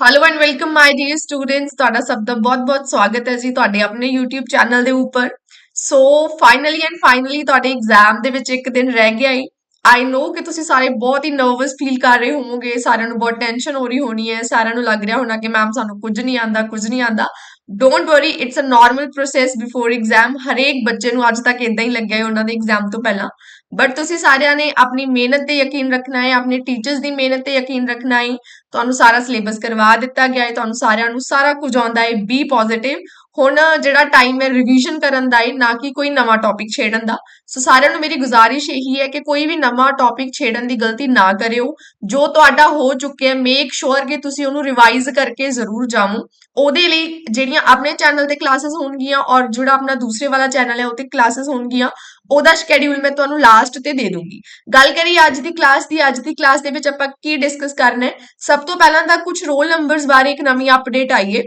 Hello and welcome my dear students ਤੁਹਾਡਾ ਸਭ ਦਾ ਬਹੁਤ-ਬਹੁਤ ਸਵਾਗਤ ਹੈ ਜੀ ਤੁਹਾਡੇ ਆਪਣੇ YouTube ਚੈਨਲ ਦੇ ਉੱਪਰ। ਸੋ ਫਾਈਨਲੀ ਐਂਡ ਫਾਈਨਲੀ ਤੁਹਾਡੇ ਐਗਜ਼ਾਮ ਦੇ ਵਿੱਚ ਇੱਕ ਦਿਨ ਰਹਿ ਗਿਆ ਹੈ ਆਈ ਨੋ ਕਿ ਤੁਸੀਂ ਸਾਰੇ ਬਹੁਤ ਹੀ ਨਰਵਸ ਫੀਲ ਕਰ ਰਹੇ ਹੋਵੋਗੇ। ਸਾਰਿਆਂ ਨੂੰ ਬਹੁਤ ਟੈਨਸ਼ਨ ਹੋ ਰਹੀ ਹੋਣੀ ਹੈ। ਸਾਰਿਆਂ ਨੂੰ ਲੱਗ ਰਿਹਾ ਹੋਣਾ ਕਿ ਮੈਮ ਸਾਨੂੰ ਕੁਝ ਨਹੀਂ ਆਂਦਾ, ਕੁਝ ਨਹੀਂ ਆਂਦਾ। Don't worry it's a normal process before exam ਹਰੇਕ ਬੱਚੇ ਨੂੰ ਅੱਜ ਤੱਕ ਇਦਾਂ ਹੀ ਲੱਗਿਆ ਹੈ ਉਹਨਾਂ ਦੇ ਐਗਜ਼ਾਮ ਤੋਂ ਪਹਿਲਾਂ। ਬਟ ਤੁਸੀਂ ਸਾਰਿਆਂ ਨੇ ਆਪਣੀ ਮਿਹਨਤ ਤੇ ਯਕੀਨ ਰੱਖਣਾ ਹੈ, ਆਪਣੇ ਟੀਚਰਸ ਦੀ ਮਿਹਨਤ ਤੇ ਯਕੀਨ ਰੱਖਣਾ ਹੈ। ਤੁਹਾਨੂੰ ਸਾਰਾ ਸਿਲੇਬਸ ਕਰਵਾ ਦਿੱਤਾ ਗਿਆ ਹੈ, ਤੁਹਾਨੂੰ ਸਾਰਿਆਂ ਨੂੰ ਸਾਰਾ ਕੁਝ ਆਉਂਦਾ ਹੈ ਬੀ ਪੋਜ਼ਿਟਿਵ ਹੁਣ ਜਿਹੜਾ ਟਾਈਮ ਹੈ ਰਿਵੀਜ਼ਨ ਕਰਨ ਦਾ ਹੈ, ਨਾ ਕਿ ਕੋਈ ਨਵਾਂ ਟੌਪਿਕ ਛੇੜਨ ਦਾ। ਸੋ ਸਾਰਿਆਂ ਨੂੰ ਮੇਰੀ ਗੁਜ਼ਾਰਿਸ਼ ਇਹੀ ਹੈ ਕਿ ਕੋਈ ਵੀ ਨਵਾਂ ਟੌਪਿਕ ਛੇੜਨ ਦੀ ਗਲਤੀ ਨਾ ਕਰਿਓ। ਜੋ ਤੁਹਾਡਾ ਹੋ ਚੁੱਕਿਆ ਮੇਕ ਸ਼ੋਰ ਕਿ ਤੁਸੀਂ ਉਹਨੂੰ ਰਿਵਾਈਜ਼ ਕਰਕੇ ਜ਼ਰੂਰ ਜਾਵੋ। ਉਹਦੇ ਲਈ ਜਿਹੜੀਆਂ ਆਪਣੇ ਚੈਨਲ ਤੇ ਕਲਾਸਿਸ ਹੋਣਗੀਆਂ ਔਰ ਜਿਹੜਾ ਆਪਣਾ ਦੂਸਰੇ ਵਾਲਾ ਚੈਨਲ ਹੈ ਉਹ ਤੇ ਕਲਾਸਿਸ ਹੋਣਗੀਆਂ। ਉਹਦਾ ਸ਼ੈਡਿਊਲ ਮੈਂ ਤੁਹਾਨੂੰ ਲਾਸਟ ਤੇ ਦੇ ਦੂੰਗੀ। ਗੱਲ ਕਰੀਏ ਅੱਜ ਦੀ ਕਲਾਸ ਦੀ, ਅੱਜ ਦੀ ਕਲਾਸ ਦੇ ਵਿੱਚ ਆਪਾਂ ਕੀ ਡਿਸਕਸ ਕਰਨਾ ਹੈ? ਸਭ ਤੋਂ ਪਹਿਲਾਂ ਤਾਂ ਕੁਝ ਰੋਲ ਨੰਬਰਸ ਬਾਰੇ ਇੱਕ ਨਵੀਂ ਅਪਡੇਟ ਆਈ ਹੈ।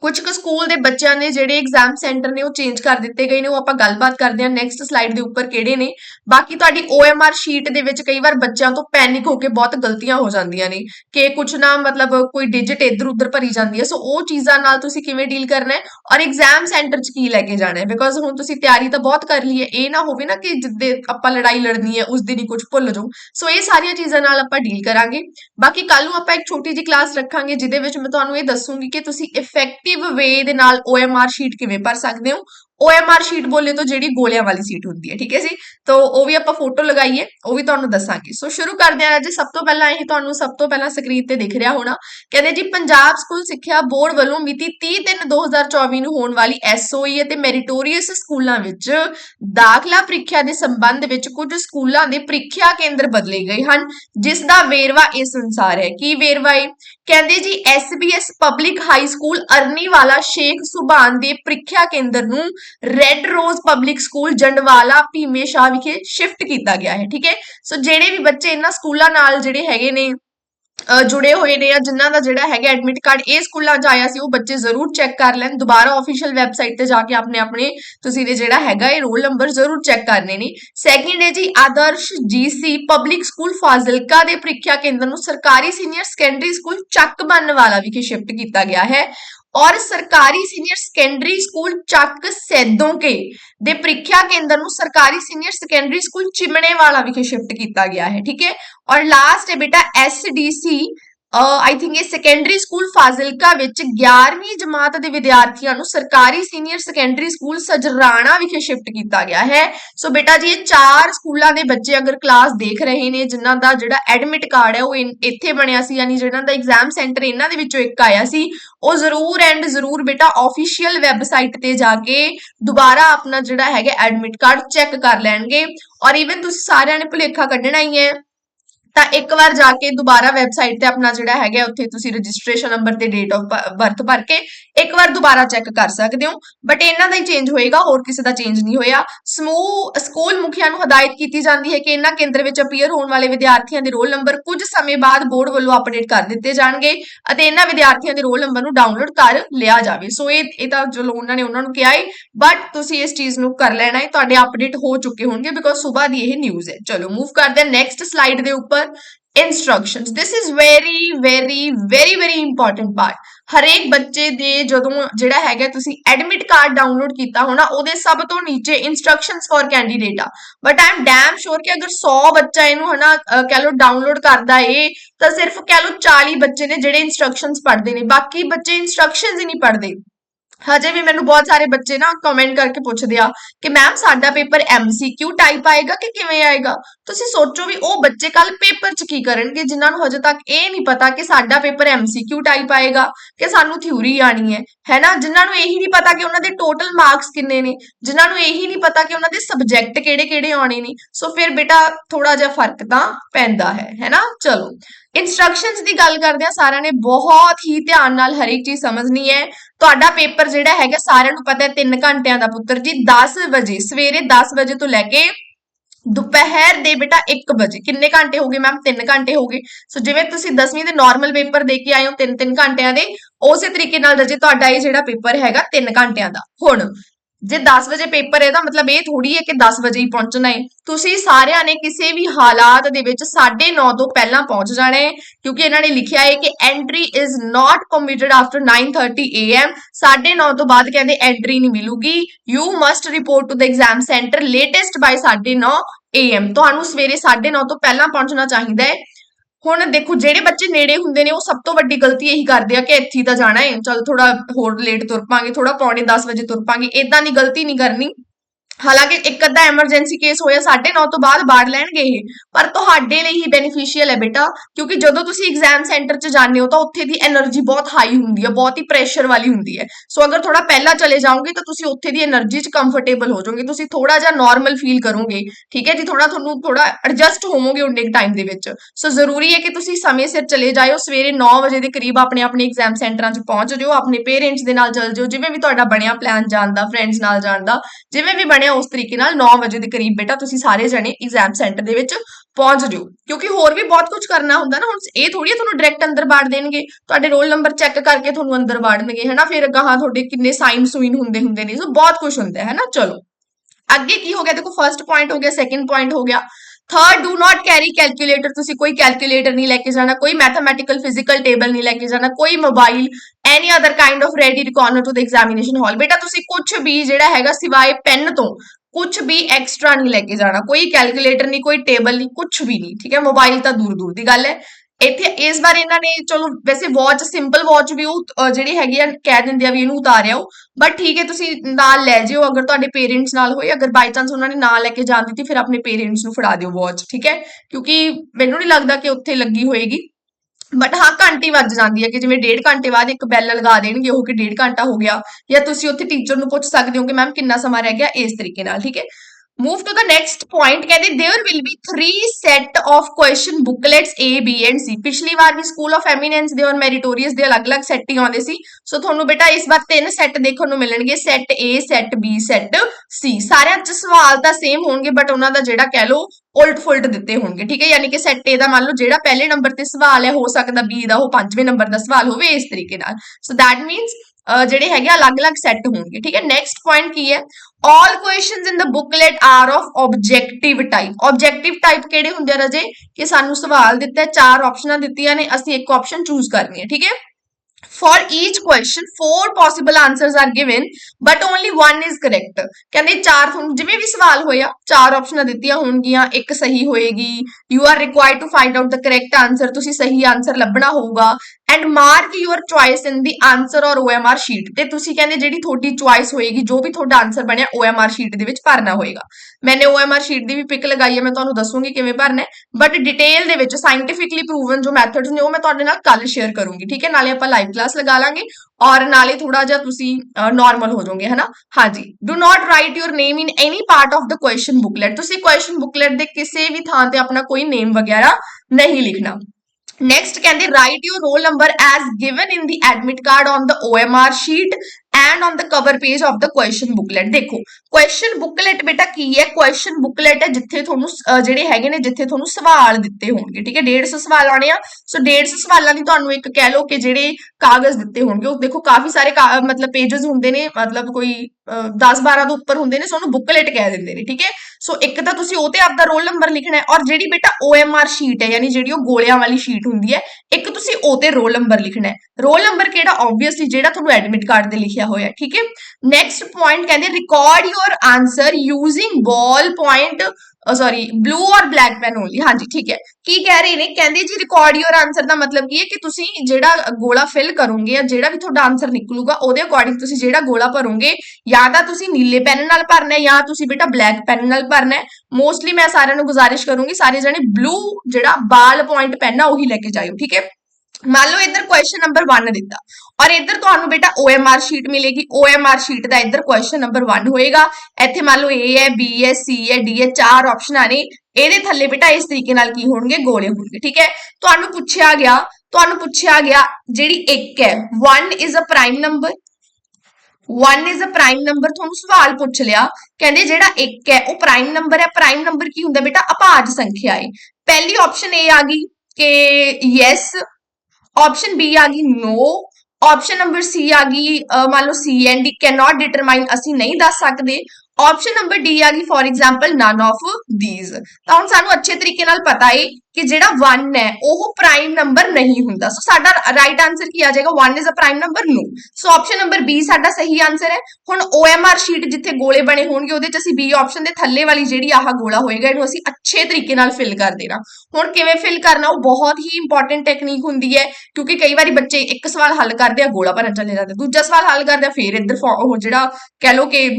ਕੁਝ ਕੁ ਸਕੂਲ ਦੇ ਬੱਚਿਆਂ ਨੇ ਜਿਹੜੇ ਐਗਜ਼ਾਮ ਸੈਂਟਰ ਨੇ ਉਹ ਚੇਂਜ ਕਰ ਦਿੱਤੇ ਗਏ ਨੇ, ਉਹ ਆਪਾਂ ਗੱਲਬਾਤ ਕਰਦੇ ਹਾਂ ਨੈਕਸਟ ਸਲਾਈਡ ਦੇ ਉੱਪਰ ਕਿਹੜੇ ਨੇ। ਬਾਕੀ ਤੁਹਾਡੀ OMR ਸ਼ੀਟ ਦੇ ਵਿੱਚ ਕਈ ਵਾਰ ਬੱਚਿਆਂ ਤੋਂ ਪੈਨਿਕ ਹੋ ਕੇ ਬਹੁਤ ਗਲਤੀਆਂ ਹੋ ਜਾਂਦੀਆਂ ਨੇ, ਕਿ ਕੁਝ ਨਾ ਮਤਲਬ ਕੋਈ ਡਿਜਿਟ ਇੱਧਰ ਉੱਧਰ ਭਰੀ ਜਾਂਦੀ ਹੈ। ਸੋ ਉਹ ਚੀਜ਼ਾਂ ਨਾਲ ਤੁਸੀਂ ਕਿਵੇਂ ਡੀਲ ਕਰਨਾ ਹੈ ਔਰ ਐਗਜ਼ਾਮ ਸੈਂਟਰ 'ਚ ਕੀ ਲੈ ਕੇ ਜਾਣਾ ਹੈ? ਬਿਕੋਜ਼ ਹੁਣ ਤੁਸੀਂ ਤਿਆਰੀ ਤਾਂ ਬਹੁਤ ਕਰ ਲਈ ਹੈ ਇਹ ਨਾ ਹੋਵੇ ਨਾ ਕਿ ਜਿੱਦੇ ਆਪਾਂ ਲੜਾਈ ਲੜਨੀ ਹੈ, ਉਸ ਦਿਨ ਹੀ ਕੁਝ ਭੁੱਲ ਜਾਓ। ਸੋ ਇਹ ਸਾਰੀਆਂ ਚੀਜ਼ਾਂ ਨਾਲ ਆਪਾਂ ਡੀਲ ਕਰਾਂਗੇ। ਬਾਕੀ ਕੱਲ ਨੂੰ ਆਪਾਂ ਇੱਕ ਛੋਟੀ ਜਿਹੀ ਕਲਾਸ ਰੱਖਾਂਗੇ, ਜਿਹਦੇ ਵਿੱਚ ਮੈਂ ਤੁਹਾਨੂੰ ਇਹ ਦੱਸੂਗੀ ਕਿ ਤੁਸੀਂ ਇਫੈਕਟ ਇਫੈਕਟਿਵ ਵੇ ਦੇ ਨਾਲ OMR ਸ਼ੀਟ ਕਿਵੇਂ ਭਰ ਸਕਦੇ ਹੋ? OMR ਸ਼ੀਟ ਬੋਲੇ ਤਾਂ ਜਿਹੜੀ ਗੋਲਿਆਂ ਵਾਲੀ ਸੀਟ ਹੁੰਦੀ ਹੈ, ਠੀਕ ਹੈ ਜੀ? ਤਾਂ ਉਹ ਵੀ ਆਪਾਂ ਫੋਟੋ ਲਗਾਈਏ, ਉਹ ਵੀ ਤੁਹਾਨੂੰ ਦੱਸਾਂਗੇ। ਸੋ ਸ਼ੁਰੂ ਕਰਦੇ ਹਾਂ ਜੀ ਸਭ ਤੋਂ ਪਹਿਲਾਂ ਇਹ ਤੁਹਾਨੂੰ ਸਭ ਤੋਂ ਪਹਿਲਾਂ ਸਕਰੀਨ ਤੇ ਦਿਖ ਰਿਹਾ ਹੋਣਾ। ਕਹਿੰਦੇ ਜੀ, ਪੰਜਾਬ ਸਕੂਲ ਸਿੱਖਿਆ ਬੋਰਡ ਵੱਲੋਂ ਮਿਤੀ 30/3/2024 ਨੂੰ ਹੋਣ ਵਾਲੀ SOE ਅਤੇ ਮੈਰੀਟੋਰੀਅਸ ਸਕੂਲਾਂ ਵਿੱਚ ਦਾਖਲਾ ਪ੍ਰੀਖਿਆ ਦੇ ਸੰਬੰਧ ਵਿੱਚ ਕੁਝ ਸਕੂਲਾਂ ਦੇ ਪ੍ਰੀਖਿਆ ਕੇਂਦਰ ਬਦਲੇ ਗਏ ਹਨ, ਜਿਸ ਦਾ ਵੇਰਵਾ ਇਸ ਅਨੁਸਾਰ ਹੈ। ਕੀ ਵੇਰਵਾ ਹੈ ਕਹਿੰਦੇ ਜੀ SBS public high school Arniwala Sheikh Subhan ਦੇ ਪ੍ਰੀਖਿਆ ਕੇਂਦਰ ਨੂੰ red rose public school Jandwala Bhime Shah ਵਿਖੇ ਸ਼ਿਫਟ ਕੀਤਾ ਗਿਆ ਹੈ, ਠੀਕ ਹੈ? ਸੋ ਜਿਹੜੇ ਵੀ ਬੱਚੇ ਇਹਨਾਂ ਸਕੂਲਾਂ ਨਾਲ ਜਿਹੜੇ ਹੈਗੇ ਨੇ ਜੁੜੇ ਹੋਏ ਨੇ ਜਾਂ ਜਿਨ੍ਹਾਂ ਦਾ ਜਿਹੜਾ ਹੈਗਾ ਐਡਮਿਟ ਕਾਰਡ ਇਹ ਸਕੂਲਾਂ 'ਚ ਆਇਆ ਸੀ, ਉਹ ਬੱਚੇ ਜ਼ਰੂਰ ਚੈੱਕ ਕਰ ਲੈਣ, ਦੁਬਾਰਾ ਆਫੀਸ਼ੀਅਲ ਵੈਬਸਾਈਟ ਤੇ ਜਾ ਕੇ ਆਪਣੇ ਆਪਣੇ ਤੁਸੀਂ ਇਹ ਜਿਹੜਾ ਹੈਗਾ ਇਹ ਰੋਲ ਨੰਬਰ ਜ਼ਰੂਰ ਚੈੱਕ ਕਰਨੇ ਨੇ। ਸੈਕਿੰਡ ਹੈ ਜੀ, Adarsh GC public school Fazilka ਦੇ ਪ੍ਰੀਖਿਆ ਕੇਂਦਰ ਨੂੰ ਸਰਕਾਰੀ ਸੀਨੀਅਰ ਸੈਕੰਡਰੀ ਸਕੂਲ ਚੱਕ ਵਾਲਾ ਵਿਖੇ ਸ਼ਿਫਟ ਕੀਤਾ ਗਿਆ ਹੈ। ਔਰ ਸਰਕਾਰੀ ਸੀਨੀਅਰ ਸੈਕੰਡਰੀ ਸਕੂਲ ਚੱਕ ਸੈਦੋਂਕੇ ਦੇ ਪ੍ਰੀਖਿਆ ਕੇਂਦਰ ਨੂੰ ਸਰਕਾਰੀ ਸੀਨੀਅਰ ਸੈਕੰਡਰੀ ਸਕੂਲ ਚਿਮਣੇ ਵਾਲਾ ਵਿਖੇ ਸ਼ਿਫਟ ਕੀਤਾ ਗਿਆ ਹੈ, ਠੀਕ ਹੈ? ਔਰ ਲਾਸਟ ਹੈ ਬੇਟਾ ਐਸਡੀਸੀ ਆਈ ਥਿੰਕ ਇਹ ਸੈਕੰਡਰੀ ਸਕੂਲ ਫਾਜ਼ਿਲਕਾ ਵਿੱਚ 11ਵੀਂ ਜਮਾਤ ਦੇ ਵਿਦਿਆਰਥੀਆਂ ਨੂੰ ਸਰਕਾਰੀ ਸੀਨੀਅਰ ਸੈਕੰਡਰੀ ਸਕੂਲ ਸਜਰਾਣਾ ਵਿਖੇ ਸ਼ਿਫਟ ਕੀਤਾ ਗਿਆ ਹੈ। ਸੋ ਬੇਟਾ ਜੀ, ਇਹ ਚਾਰ ਸਕੂਲਾਂ ਦੇ ਬੱਚੇ ਅਗਰ ਕਲਾਸ ਦੇਖ ਰਹੇ ਨੇ, ਜਿਨ੍ਹਾਂ ਦਾ ਜਿਹੜਾ ਐਡਮਿਟ ਕਾਰਡ ਹੈ, ਉਹ ਇਨ- ਇੱਥੇ ਬਣਿਆ ਸੀ, ਯਾਨੀ ਜਿਹਨਾਂ ਦਾ ਐਗਜ਼ਾਮ ਸੈਂਟਰ ਇਹਨਾਂ ਦੇ ਵਿੱਚੋਂ ਇੱਕ ਆਇਆ ਸੀ, ਉਹ ਜ਼ਰੂਰ ਐਂਡ ਜ਼ਰੂਰ ਬੇਟਾ ਆਫੀਸ਼ੀਅਲ ਵੈਬਸਾਈਟ ਤੇ ਜਾ ਕੇ ਦੁਬਾਰਾ ਆਪਣਾ ਜਿਹੜਾ ਹੈਗਾ ਐਡਮਿਟ ਕਾਰਡ ਚੈੱਕ ਕਰ ਲੈਣਗੇ। ਔਰ ਇਵਨ ਤੁਸੀਂ ਸਾਰਿਆਂ ਨੇ ਭੁਲੇਖਾ ਕੱਢਣਾ ਹੀ ਹੈ। ਤਾਂ ਇੱਕ ਵਾਰ ਜਾ ਕੇ ਦੁਬਾਰਾ ਵੈਬਸਾਈਟ ਤੇ ਆਪਣਾ ਜਿਹੜਾ ਹੈਗਾ ਉੱਥੇ ਤੁਸੀਂ ਰਜਿਸਟ੍ਰੇਸ਼ਨ ਨੰਬਰ ਤੇ ਡੇਟ ਆਫ ਬਰਥ ਭਰ ਕੇ ਇੱਕ ਵਾਰ ਦੁਬਾਰਾ ਚੈੱਕ ਕਰ ਸਕਦੇ ਹੋ। ਬਟ ਇਹਨਾਂ ਦਾ ਹੀ ਚੇਂਜ ਹੋਏਗਾ, ਹੋਰ ਕਿਸੇ ਦਾ ਚੇਂਜ ਨਹੀਂ ਹੋਇਆ। ਸਮੂਹ ਸਕੂਲ ਮੁਖੀਆਂ ਨੂੰ ਹਦਾਇਤ ਕੀਤੀ ਜਾਂਦੀ ਹੈ ਕਿ ਇਹਨਾਂ ਕੇਂਦਰ ਵਿੱਚ ਅਪੀਅਰ ਹੋਣ ਵਾਲੇ ਵਿਦਿਆਰਥੀਆਂ ਦੇ ਰੋਲ ਨੰਬਰ ਕੁਝ ਸਮੇਂ ਬਾਅਦ ਬੋਰਡ ਵੱਲੋਂ ਅਪਡੇਟ ਕਰ ਦਿੱਤੇ ਜਾਣਗੇ ਅਤੇ ਇਹਨਾਂ ਵਿਦਿਆਰਥੀਆਂ ਦੇ ਰੋਲ ਨੰਬਰ ਨੂੰ ਡਾਊਨਲੋਡ ਕਰ ਲਿਆ ਜਾਵੇ। ਸੋ ਇਹ ਇਹ ਤਾਂ ਚਲੋ ਉਹਨਾਂ ਨੇ ਉਹਨਾਂ ਨੂੰ ਕਿਹਾ ਹੈ ਬਟ ਤੁਸੀਂ ਇਸ ਚੀਜ਼ ਨੂੰ ਕਰ ਲੈਣਾ ਹੈ ਤੁਹਾਡੇ ਅਪਡੇਟ ਹੋ ਚੁੱਕੇ ਹੋਣਗੇ ਬਿਕੋਜ਼ ਸਵੇਰ ਦੀ ਇਹ ਨਿਊਜ਼ ਹੈ। ਚਲੋ ਮੂਵ ਕਰਦੇ ਹਾਂ ਨੈਕਸਟ ਸਲਾਈਡ ਦੇ ਉੱਪਰ। Instructions. This is very very very very important part. ਹਰੇਕ ਬੱਚੇ ਦੇ ਜਦੋਂ ਜਿਹੜਾ ਹੈਗਾ ਤੁਸੀਂ ਐਡਮਿਟ ਕਾਰਡ ਡਾਊਨਲੋਡ ਕੀਤਾ ਹੋਣਾ, ਉਹਦੇ ਸਭ ਤੋਂ ਨੀਚੇ instructions for candidate ਆ। ਬਟ ਆਈ ਡੈਮ ਸ਼ੋਰ ਕਿ ਅਗਰ 100 ਬੱਚਾ ਇਹਨੂੰ ਹਨਾ ਅਹ ਕਹਿ ਡਾਊਨਲੋਡ ਕਰਦਾ ਏ, ਤਾਂ ਸਿਰਫ ਕਹਿ ਲਓ 40 ਬੱਚੇ ਨੇ ਜਿਹੜੇ instructions ਪੜ੍ਹਦੇ ਨੇ। ਬਾਕੀ ਬੱਚੇ instructions ਹੀ ਨਹੀਂ ਪੜ੍ਹਦੇ। ਹਜੇ ਵੀ ਮੈਨੂੰ ਬਹੁਤ ਸਾਰੇ ਬੱਚੇ ਨਾ ਕਮੈਂਟ ਕਰਕੇ ਪੁੱਛਦੇ ਆ ਕਿ ਮੈਮ ਸਾਡਾ ਪੇਪਰ ਐਮਸੀਕਿਊ ਟਾਈਪ ਆਏਗਾ ਕਿ ਕਿਵੇਂ ਆਏਗਾ? ਤੁਸੀਂ ਸੋਚੋ ਵੀ ਉਹ ਬੱਚੇ ਕੱਲ ਪੇਪਰ 'ਚ ਕੀ ਕਰਨਗੇ, ਜਿਨ੍ਹਾਂ ਨੂੰ ਹਜੇ ਤੱਕ ਇਹ ਨਹੀਂ ਪਤਾ ਕਿ ਸਾਡਾ ਪੇਪਰ ਐਮਸੀਕਿਊ ਟਾਈਪ ਆਏਗਾ, ਕਿ ਸਾਨੂੰ ਥਿਊਰੀ ਆਣੀ ਹੈ ਹੈਨਾ ਜਿਨ੍ਹਾਂ ਨੂੰ ਇਹੀ ਨਹੀਂ ਪਤਾ ਕਿ ਉਹਨਾਂ ਦੇ ਟੋਟਲ ਮਾਰਕਸ ਕਿੰਨੇ ਨੇ, ਜਿਨ੍ਹਾਂ ਨੂੰ ਇਹੀ ਨਹੀਂ ਪਤਾ ਕਿ ਉਹਨਾਂ ਦੇ ਸਬਜੈਕਟ ਕਿਹੜੇ-ਕਿਹੜੇ ਆਉਣੇ ਨੇ, ਸੋ ਫਿਰ ਬੇਟਾ ਥੋੜਾ ਜਿਹਾ ਫ਼ਰਕ ਤਾਂ ਪੈਂਦਾ ਹੈ ਹੈਨਾ ਚਲੋ ਇਨਸਟਰਕਸ਼ਨਸ ਦੀ ਗੱਲ ਕਰਦੇ ਆ ਸਾਰਿਆਂ ਨੇ ਬਹੁਤ ਹੀ ਧਿਆਨ ਨਾਲ ਹਰੇਕ ਚੀਜ਼ ਸਮਝਣੀ ਹੈ। ਤੁਹਾਡਾ ਪੇਪਰ ਜਿਹੜਾ ਹੈਗਾ, ਸਾਰਿਆਂ ਨੂੰ ਪਤਾ ਹੈ 3 ਘੰਟਿਆਂ ਦਾ ਪੁੱਤਰ ਜੀ 10 ਵਜੇ, ਸਵੇਰੇ 10 ਵਜੇ ਤੋਂ ਲੈ ਕੇ ਦੁਪਹਿਰ ਦੇ ਬੇਟਾ 1 ਵਜੇ। ਕਿੰਨੇ ਘੰਟੇ ਹੋ ਗਏ ਮੈਮ 3 ਘੰਟੇ ਹੋ ਗਏ। ਸੋ ਜਿਵੇਂ ਤੁਸੀਂ 10ਵੀਂ ਦੇ ਨਾਰਮਲ ਪੇਪਰ ਦੇ ਕੇ ਆਏ ਹੋ 3-3 ਘੰਟਿਆਂ ਦੇ, ਉਸੇ ਤਰੀਕੇ ਨਾਲ ਰਜੇ ਤੁਹਾਡਾ ਇਹ ਜਿਹੜਾ ਪੇਪਰ ਹੈਗਾ 3 ਘੰਟਿਆਂ ਦਾ। ਹੁਣ ਜੇ 10 ਵਜੇ ਪੇਪਰ ਹੈ ਤਾਂ ਮਤਲਬ ਇਹ ਥੋੜੀ ਹੈ ਕਿ 10 ਵਜੇ ਹੀ ਪਹੁੰਚਣਾ ਹੈ। ਤੁਸੀਂ ਸਾਰਿਆਂ ਨੇ ਕਿਸੇ ਵੀ ਹਾਲਾਤ ਦੇ ਵਿੱਚ 9:30 ਤੋਂ ਪਹਿਲਾਂ ਪਹੁੰਚ ਜਾਣਾ ਹੈ, ਕਿਉਂਕਿ ਇਹਨਾਂ ਨੇ ਲਿਖਿਆ ਹੈ ਕਿ entry is not permitted after 9:30 am 9:30 ਤੋਂ ਬਾਅਦ ਕਹਿੰਦੇ ਐਂਟਰੀ ਨਹੀਂ ਮਿਲੂਗੀ। You must report to the exam centre latest by 9:30 am ਤੁਹਾਨੂੰ ਸਵੇਰੇ 9:30 ਤੋਂ ਪਹਿਲਾਂ ਪਹੁੰਚਣਾ ਚਾਹੀਦਾ ਹੈ। ਹੁਣ ਦੇਖੋ, ਜਿਹੜੇ ਬੱਚੇ ਨੇੜੇ ਹੁੰਦੇ ਨੇ, ਉਹ ਸਭ ਤੋਂ ਵੱਡੀ ਗਲਤੀ ਇਹੀ ਕਰਦੇ ਆ ਕਿ ਇੱਥੇ ਤਾਂ ਜਾਣਾ ਹੈ। ਚਲ ਥੋੜਾ ਹੋਰ ਲੇਟ ਤੁਰ ਪਾਂਗੇ ਥੋੜਾ ਪੌਣੇ 10 ਵਜੇ ਤੁਰ ਪਾਂਗੇ। ਇਦਾਂ ਦੀ ਗਲਤੀ ਨਹੀਂ ਕਰਨੀ। ਹਾਲਾਂਕਿ ਇੱਕ ਅੱਧਾ ਐਮਰਜੈਂਸੀ ਕੇਸ ਹੋਇਆ 9:30 ਤੋਂ ਬਾਅਦ ਬਾੜ ਲੈਣਗੇ ਇਹ। ਪਰ ਤੁਹਾਡੇ ਲਈ ਹੀ ਬੈਨੀਫੀਸ਼ੀਅਲ ਹੈ ਬੇਟਾ, ਕਿਉਂਕਿ ਜਦੋਂ ਤੁਸੀਂ ਐਗਜ਼ਾਮ ਸੈਂਟਰ 'ਚ ਜਾਂਦੇ ਹੋ ਤਾਂ ਉੱਥੇ ਦੀ એનર્ਜੀ ਬਹੁਤ ਹਾਈ ਹੁੰਦੀ ਹੈ, ਬਹੁਤ ਹੀ ਪ੍ਰੈਸ਼ਰ ਵਾਲੀ ਹੁੰਦੀ ਹੈ। ਸੋ ਅਗਰ ਥੋੜਾ ਪਹਿਲਾਂ ਚਲੇ ਜਾਓਗੇ ਤਾਂ ਤੁਸੀਂ ਉੱਥੇ ਦੀ એનર્ਜੀ 'ਚ ਕੰਫਰਟੇਬਲ ਹੋ ਜਾਓਗੇ, ਤੁਸੀਂ ਥੋੜਾ ਜਿਹਾ ਨਾਰਮਲ ਫੀਲ ਕਰੋਗੇ, ਠੀਕ ਹੈ ਜੀ? ਥੋੜਾ ਤੁਹਾਨੂੰ ਥੋੜਾ ਐਡਜਸਟ ਹੋਵੋਗੇ ਉਹਨੇ ਟਾਈਮ ਦੇ ਵਿੱਚ। ਸੋ ਜ਼ਰੂਰੀ ਹੈ ਕਿ ਤੁਸੀਂ ਸਮੇਂ ਸਿਰ ਚਲੇ ਜਾਇਓ, ਸਵੇਰੇ 9 ਵਜੇ ਦੇ ਕਰੀਬ ਆਪਣੇ ਆਪਣੇ ਐਗਜ਼ਾਮ ਸੈਂਟਰਾਂ 'ਚ ਪਹੁੰਚ ਜਿਓ ਆਪਣੇ ਪੇਰੈਂਟਸ ਦੇ ਨਾਲ ਚਲ ਜਿਓ ਜਿਵੇਂ ਵੀ ਤੁਹਾਡਾ ਬਣਿਆ ਪਲਾਨ ਜਾਣ ਦਾ ਫਰੈਂਡਸ ਨਾਲ ਜਾਣ ਦਾ, ਜਿਵੇਂ ਵੀ ਬਣਿਆ ਉਸ ਤਰੀਕੇ ਨਾਲ 9 ਵਜੇ ਦੇ ਕਰੀਬ ਬੇਟਾ ਤੁਸੀਂ ਸਾਰੇ ਜਣੇ ਐਗਜ਼ਾਮ ਸੈਂਟਰ ਦੇ ਵਿੱਚ ਪਹੁੰਚ ਜਿਓ। ਕਿਉਂਕਿ ਹੋਰ ਵੀ ਬਹੁਤ ਕੁਝ ਕਰਨਾ ਹੁੰਦਾ ਨਾ, ਹੁਣ ਇਹ ਥੋੜੀ ਹੈ ਤੁਹਾਨੂੰ ਡਾਇਰੈਕਟ ਅੰਦਰ ਬਾੜ ਦੇਣਗੇ। ਤੁਹਾਡੇ ਰੋਲ ਨੰਬਰ ਚੈੱਕ ਕਰਕੇ ਤੁਹਾਨੂੰ ਅੰਦਰ ਬਾੜਨਗੇ ਹੈਨਾ? ਫਿਰ ਗਾਹਾਂ ਤੁਹਾਡੇ ਕਿੰਨੇ ਸਾਈਨ ਸੂਈਨ ਹੁੰਦੇ ਹੁੰਦੇ ਨੇ, ਸੋ ਬਹੁਤ ਕੁਝ ਹੁੰਦਾ ਹੈ ਨਾ ਚਲੋ। ਅੱਗੇ ਕੀ ਹੋ ਗਿਆ? ਦੇਖੋ ਫਰਸਟ ਪੁਆਇੰਟ ਹੋ ਗਿਆ ਸੈਕਿੰਡ ਪੁਆਇੰਟ ਹੋ ਗਿਆ। Third do not carry calculator ਤੁਸੀਂ ਕੋਈ ਕੈਲਕੂਲੇਟਰ ਨਹੀਂ ਲੈ ਕੇ ਜਾਣਾ, ਕੋਈ ਮੈਥਮੈਟੀਕਲ ਫਿਜ਼ੀਕਲ ਟੇਬਲ ਨਹੀਂ ਲੈ ਕੇ ਜਾਣਾ, ਕੋਈ mobile any other kind of ready recorder to the examination hall ਬੇਟਾ, ਤੁਸੀਂ ਕੁਝ ਵੀ ਜਿਹੜਾ ਹੈਗਾ ਸਿਵਾਏ ਪੈਨ ਤੋਂ ਕੁਝ ਵੀ ਐਕਸਟਰਾ ਨਹੀਂ ਲੈ ਕੇ ਜਾਣਾ। ਕੋਈ ਕੈਲਕੂਲੇਟਰ ਨਹੀਂ, ਕੋਈ ਟੇਬਲ ਨਹੀਂ ਕੁਝ ਵੀ ਨਹੀਂ, ਠੀਕ ਹੈ? ਮੋਬਾਈਲ ਤਾਂ ਦੂਰ ਦੂਰ ਦੀ ਗੱਲ ਹੈ। ਇੱਥੇ ਇਸ ਵਾਰ ਇਹਨਾਂ ਨੇ, ਚਲੋ ਵੈਸੇ ਵਾਚ ਸਿੰਪਲ ਵਾਚ ਵੀ ਉਹ ਜਿਹੜੀ ਹੈਗੀ ਆ, ਕਹਿ ਦਿੰਦੇ ਆ ਵੀ ਇਹਨੂੰ ਉਤਾਰਿਓ ਬਟ ਠੀਕ ਹੈ, ਤੁਸੀਂ ਨਾਲ ਲੈ ਜਿਓ, ਅਗਰ ਤੁਹਾਡੇ ਪੇਰੈਂਟਸ ਨਾਲ ਹੋਏ, ਅਗਰ ਬਾਈ ਚਾਂਸ ਉਹਨਾਂ ਨੇ ਨਾਲ ਲੈ ਕੇ ਜਾਣ ਦਿੱਤੀ ਫਿਰ ਆਪਣੇ ਪੇਰੈਂਟਸ ਨੂੰ ਫੜਾ ਦਿਓ ਵਾਚ ਠੀਕ ਹੈ? ਕਿਉਂਕਿ ਮੈਨੂੰ ਨਹੀਂ ਲੱਗਦਾ ਕਿ ਉੱਥੇ ਲੱਗੀ ਹੋਏਗੀ। ਬਟ ਹਾਂ, ਘੰਟੇ ਵੱਜ ਜਾਂਦੀ ਹੈ ਕਿ ਜਿਵੇਂ ਡੇਢ ਘੰਟੇ ਬਾਅਦ ਇੱਕ ਬੈਲ ਲਗਾ ਦੇਣਗੇ, ਉਹ ਕਿ ਡੇਢ ਘੰਟਾ ਹੋ ਗਿਆ। ਜਾਂ ਤੁਸੀਂ ਉੱਥੇ ਟੀਚਰ ਨੂੰ ਪੁੱਛ ਸਕਦੇ ਹੋ ਕਿ ਮੈਮ ਕਿੰਨਾ ਸਮਾਂ ਰਹਿ ਗਿਆ ਇਸ ਤਰੀਕੇ ਨਾਲ, ਠੀਕ ਹੈ? move to the next point. ਕਹਿੰਦੇ there will be three set of question booklets, a, b and c. ਪਿਛਲੀ ਵਾਰ ਵੀ ਸਕੂਲ ਆਫ ਐਮੀਨੈਂਸ ਦੇ ਔਰ ਮੈਰੀਟੋਰੀਅਸ ਦੇ ਅਲੱਗ-ਅਲੱਗ ਸੈੱਟ ਆਉਂਦੇ ਸੀ ਸੋ ਤੁਹਾਨੂੰ ਬੇਟਾ ਇਸ ਵਾਰ ਤਿੰਨ ਸੈੱਟ ਦੇਖਣ ਨੂੰ ਮਿਲਣਗੇ set A set B set C ਸਾਰਿਆਂ 'ਚ ਸਵਾਲ ਤਾਂ ਸੇਮ ਹੋਣਗੇ ਬਟ ਉਹਨਾਂ ਦਾ ਜਿਹੜਾ ਕਹਿ ਲਓ ਉਲਟ ਫੁਲਟ ਦਿੱਤੇ ਹੋਣਗੇ ਠੀਕ ਹੈ ਯਾਨੀ ਕਿ ਸੈੱਟ ਏ ਦਾ ਮੰਨ ਲਓ ਜਿਹੜਾ ਪਹਿਲੇ ਨੰਬਰ ਤੇ ਸਵਾਲ ਹੈ ਹੋ ਸਕਦਾ ਬੀ ਦਾ ਉਹ ਪੰਜਵੇਂ ਨੰਬਰ ਦਾ ਸਵਾਲ ਹੋਵੇ ਇਸ ਤਰੀਕੇ ਨਾਲ ਸੋ ਦੈਟ ਮੀਨਸ ਜਿਹੜੇ ਹੈਗੇ ਅਲੱਗ-ਅਲੱਗ ਸੈੱਟ ਹੋਣਗੇ ਠੀਕ ਹੈ ਨੈਕਸਟ ਪੁਆਇੰਟ ਕੀ ਹੈ all questions in the booklet are of objective type objective type ਕਿਹੜੇ ਹੁੰਦੇ ਰਜੇ ਕਿ ਸਾਨੂੰ ਸਵਾਲ ਦਿੱਤਾ ਚਾਰ ਆਪਸ਼ਨਾਂ ਦਿੱਤੀਆਂ ਨੇ ਅਸੀਂ ਇੱਕ ਆਪਸ਼ਨ ਚੂਜ਼ ਕਰਨੀ ਹੈ ਠੀਕ ਹੈ for each question four possible answers are given but only one is correct ਕਹਿੰਦੇ ਚਾਰ ਤੁਹਾਨੂੰ ਜਿਵੇਂ ਵੀ ਸਵਾਲ ਹੋਇਆ ਚਾਰ ਆਪਸ਼ਨਾਂ ਦਿੱਤੀਆਂ ਹੋਣਗੀਆਂ ਇੱਕ ਸਹੀ ਹੋਏਗੀ you are required to find out the correct answer ਤੁਸੀਂ ਸਹੀ ਆਨਸਰ ਲੱਭਣਾ ਹੋਊਗਾ and mark your choice in the answer or OMR sheet ਤੇ ਤੁਸੀਂ ਕਹਿੰਦੇ ਜਿਹੜੀ ਤੁਹਾਡੀ ਚੁਆਇਸ ਹੋਏਗੀ, ਜੋ ਵੀ ਤੁਹਾਡਾ ਆਨਸਰ ਬਣਿਆ OMR ਸ਼ੀਟ ਦੇ ਵਿੱਚ ਭਰਨਾ ਹੋਏਗਾ। ਮੈਨੇ OMR ਸ਼ੀਟ ਦੀ ਵੀ ਪਿਕ ਲਗਾਈ ਹੈ, ਮੈਂ ਤੁਹਾਨੂੰ ਦੱਸੂਗੀ ਕਿਵੇਂ ਭਰਨਾ ਹੈ। ਬਟ ਡਿਟੇਲ ਦੇ ਵਿੱਚ ਸਾਇੰਟੀਫਿਕਲੀ ਪ੍ਰੂਵਨ ਜੋ ਮੈਥਡਸ ਨੇ, ਉਹ ਮੈਂ ਤੁਹਾਡੇ ਨਾਲ ਕੱਲ ਸ਼ੇਅਰ ਕਰੂੰਗੀ, ਠੀਕ ਹੈ? ਨਾਲੇ ਆਪਾਂ ਲਾਈਵ ਕਲਾਸ ਲਗਾ ਲਾਂਗੇ ਔਰ ਨਾਲੇ ਥੋੜਾ ਜਿਹਾ ਤੁਸੀਂ ਨਾਰਮਲ ਹੋ ਜਾਓਗੇ, ਹਨਾ? ਹਾਂਜੀ। Do not write your name in any part of the question booklet ਤੁਸੀਂ ਕੁਐਸਚਨ ਬੁਕਲੇਟ ਦੇ ਕਿਸੇ ਵੀ ਥਾਂ ਤੇ ਆਪਣਾ ਕੋਈ ਨੇਮ ਵਗੈਰਾ ਨਹੀਂ ਲਿਖਣਾ। ਨੈਕਸਟ ਕਹਿੰਦੇ write your roll number as given in the admit card on the OMR sheet and on the cover page of the question booklet ਦੇਖੋ ਕੁਐਸਚਨ ਬੁਕਲੇਟ ਬੇਟਾ ਕੀ ਹੈ ਕੁਐਸਚਨ ਬੁਕਲੇਟ ਹੈ ਜਿੱਥੇ ਤੁਹਾਨੂੰ ਜਿਹੜੇ ਹੈਗੇ ਨੇ ਜਿੱਥੇ ਤੁਹਾਨੂੰ ਸਵਾਲ ਦਿੱਤੇ ਹੋਣਗੇ ਠੀਕ ਹੈ 150 ਸਵਾਲ ਆਣੇ ਆ ਸੋ 150 ਸਵਾਲਾਂ ਦੀ ਤੁਹਾਨੂੰ ਇੱਕ ਕਹਿ ਲਓ ਕਿ ਜਿਹੜੇ ਕਾਗਜ਼ ਦਿੱਤੇ ਹੋਣਗੇ ਉਹ ਦੇਖੋ ਕਾਫੀ ਸਾਰੇ ਮਤਲਬ ਪੇजेस ਹੁੰਦੇ ਨੇ ਮਤਲਬ ਕੋਈ 10 12 ਤੋਂ ਉੱਪਰ ਹੁੰਦੇ ਨੇ ਸੋ ਉਹਨੂੰ ਬੁਕਲੇਟ ਕਹਿ ਦਿੰਦੇ ਨੇ ਠੀਕ ਹੈ ਸੋ ਇੱਕ ਤਾਂ ਤੁਸੀਂ ਉਹ ਤੇ ਆਪਦਾ ਰੋਲ ਨੰਬਰ ਲਿਖਣਾ ਹੈ ਔਰ ਜਿਹੜੀ ਬੇਟਾ OMR ਸ਼ੀਟ ਹੈ, ਯਾਨੀ ਜਿਹੜੀ ਉਹ ਗੋਲਿਆਂ ਵਾਲੀ ਸ਼ੀਟ ਹੁੰਦੀ ਹੈ, ਇੱਕ ਤੁਸੀਂ ਉਹ ਤੇ ਰੋਲ ਨੰਬਰ ਲਿਖਣਾ ਹੈ। ਰੋਲ ਨੰਬਰ ਕਿਹੜਾ? ਆਬਵੀਅਸਲੀ ਜਿਹੜਾ ਤੁਹਾਨੂੰ ਐਡਮਿਟ ਕਾਰਡ ਤੇ ਲਿਖਿਆ ਹੋਇਆ ਠੀਕ ਹੈ? ਨੈਕਸਟ ਪੁਆਇੰਟ ਕਹਿੰਦੇ record your answer using ball point sorry blue or black pen only ਹਾਂਜੀ, ਠੀਕ ਹੈ। ਕੀ ਕਹਿ ਰਹੇ ਨੇ? ਕਹਿੰਦੇ ਜੀ ਰਿਕਾਰਡ ਯੋਰ ਆਨਸਰ ਦਾ ਮਤਲਬ ਕੀ ਹੈ ਕਿ ਤੁਸੀਂ ਜਿਹੜਾ ਗੋਲਾ ਫਿਲ ਕਰੋਗੇ ਜਾਂ ਜਿਹੜਾ ਵੀ ਤੁਹਾਡਾ ਆਨਸਰ ਨਿਕਲੂਗਾ, ਉਹਦੇ ਅਕੋਰਡਿੰਗ ਤੁਸੀਂ ਜਿਹੜਾ ਗੋਲਾ ਭਰੋਗੇ, ਜਾਂ ਤਾਂ ਤੁਸੀਂ ਨੀਲੇ ਪੈਨ ਨਾਲ ਭਰਨਾ ਹੈ, ਜਾਂ ਤੁਸੀਂ ਬੇਟਾ ਬਲੈਕ ਪੈਨ ਨਾਲ ਭਰਨਾ ਹੈ। ਮੋਸਟਲੀ ਮੈਂ ਸਾਰਿਆਂ ਨੂੰ ਗੁਜ਼ਾਰਿਸ਼ ਕਰੂੰਗੀ, ਸਾਰੇ ਜਣੇ ਬਲੂ ਜਿਹੜਾ ਬਾਲ ਪੁਆਇੰਟ ਪੈਨ ਆ, ਉਹੀ ਲੈ ਕੇ ਜਾਇਓ, ਠੀਕ ਹੈ? ਮੰਨ ਲਓ ਇੱਧਰ ਕੁਐਸਚਨ ਨੰਬਰ 1 ਦਿੱਤਾ। ਔਰ ਇੱਧਰ ਤੁਹਾਨੂੰ ਬੇਟਾ OMR ਸ਼ੀਟ ਮਿਲੇਗੀ। OMR ਸ਼ੀਟ ਦਾ ਇੱਧਰ ਕੁਐਸਚਨ ਨੰਬਰ 1 ਹੋਏਗਾ। ਇੱਥੇ ਮੰਨ ਲਓ A ਹੈ, B ਹੈ, C ਹੈ, D ਹੈ, ਚਾਰ ਆਪਸ਼ਨਾਂ ਨੇ। ਇਹਦੇ ਥੱਲੇ ਬੇਟਾ ਇਸ ਤਰੀਕੇ ਨਾਲ ਕੀ ਹੋਣਗੇ? ਗੋਲੇ ਹੋਣਗੇ, ਠੀਕ ਹੈ? ਤੁਹਾਨੂੰ ਪੁੱਛਿਆ ਗਿਆ, ਤੁਹਾਨੂੰ ਪੁੱਛਿਆ ਗਿਆ ਜਿਹੜੀ 1 ਹੈ। 1 is a prime number 1 is a prime number ਤੁਹਾਨੂੰ ਸਵਾਲ ਪੁੱਛ ਲਿਆ। ਕਹਿੰਦੇ ਜਿਹੜਾ 1 ਹੈ, ਉਹ ਪ੍ਰਾਈਮ ਨੰਬਰ ਹੈ। ਪ੍ਰਾਈਮ ਨੰਬਰ ਕੀ ਹੁੰਦਾ ਬੇਟਾ? ਅਪਾਜ ਸੰਖਿਆ ਹੈ। ਪਹਿਲੀ ਆਪਸ਼ਨ A ਆ ਗਈ ਕਿ ਯੈਸ ਆਪਸ਼ਨ B ਆ ਗਈ ਨੋ ਆਪਸ਼ਨ ਨੰਬਰ ਸੀ ਆ ਗਈ ਮੰਨ ਲਓ C and D can not determine ਅਸੀਂ ਨਹੀਂ ਦੱਸ ਸਕਦੇ। ਆਪਸ਼ਨ ਨੰਬਰ ਡੀ ਆ ਗਈ for example none of these ਤਾਂ ਹੁਣ ਸਾਨੂੰ ਅੱਛੇ ਤਰੀਕੇ ਨਾਲ ਪਤਾ ਹੈ ਕਿ ਜਿਹੜਾ 1 ਹੈ, ਉਹ ਪ੍ਰਾਈਮ ਨੰਬਰ ਨਹੀਂ ਹੁੰਦਾ। ਸੋ ਸਾਡਾ ਰਾਈਟ ਆਨਸਰ ਕੀ ਆ ਜਾਏਗਾ? 1 is a prime number no so option number B ਸਾਡਾ ਸਹੀ ਆਨਸਰ ਹੈ। ਹੁਣ OMR ਸ਼ੀਟ ਜਿੱਥੇ ਗੋਲੇ ਬਣੇ ਹੋਣਗੇ, ਉਹਦੇ ਚ ਅਸੀਂ ਬੀ ਆਪਸ਼ਨ ਦੇ ਥੱਲੇ ਵਾਲੀ ਜਿਹੜੀ ਆਹ ਗੋਲਾ ਹੋਏਗਾ, ਇਹਨੂੰ ਅਸੀਂ ਅੱਛੇ ਤਰੀਕੇ ਨਾਲ ਫਿਲ ਕਰ ਦੇਣਾ। ਹੁਣ ਕਿਵੇਂ ਫਿਲ ਕਰਨਾ? ਉਹ ਬਹੁਤ ਹੀ ਇੰਪੋਰਟੈਂਟ ਟੈਕਨੀਕ ਹੁੰਦੀ ਹੈ, ਕਿਉਂਕਿ ਕਈ ਵਾਰੀ ਬੱਚੇ ਇੱਕ ਸਵਾਲ ਹੱਲ ਕਰਦੇ ਆ, ਗੋਲਾ ਭਰਨ ਚਲੇ ਜਾਂਦੇ। ਦੂਜਾ ਸਵਾਲ ਹੱਲ ਕਰਦੇ ਆ, ਫੇਰ ਇੱਧਰ ਫੋ- ਉਹ ਜਿਹੜਾ ਕਹਿ ਲੋ ਕਿ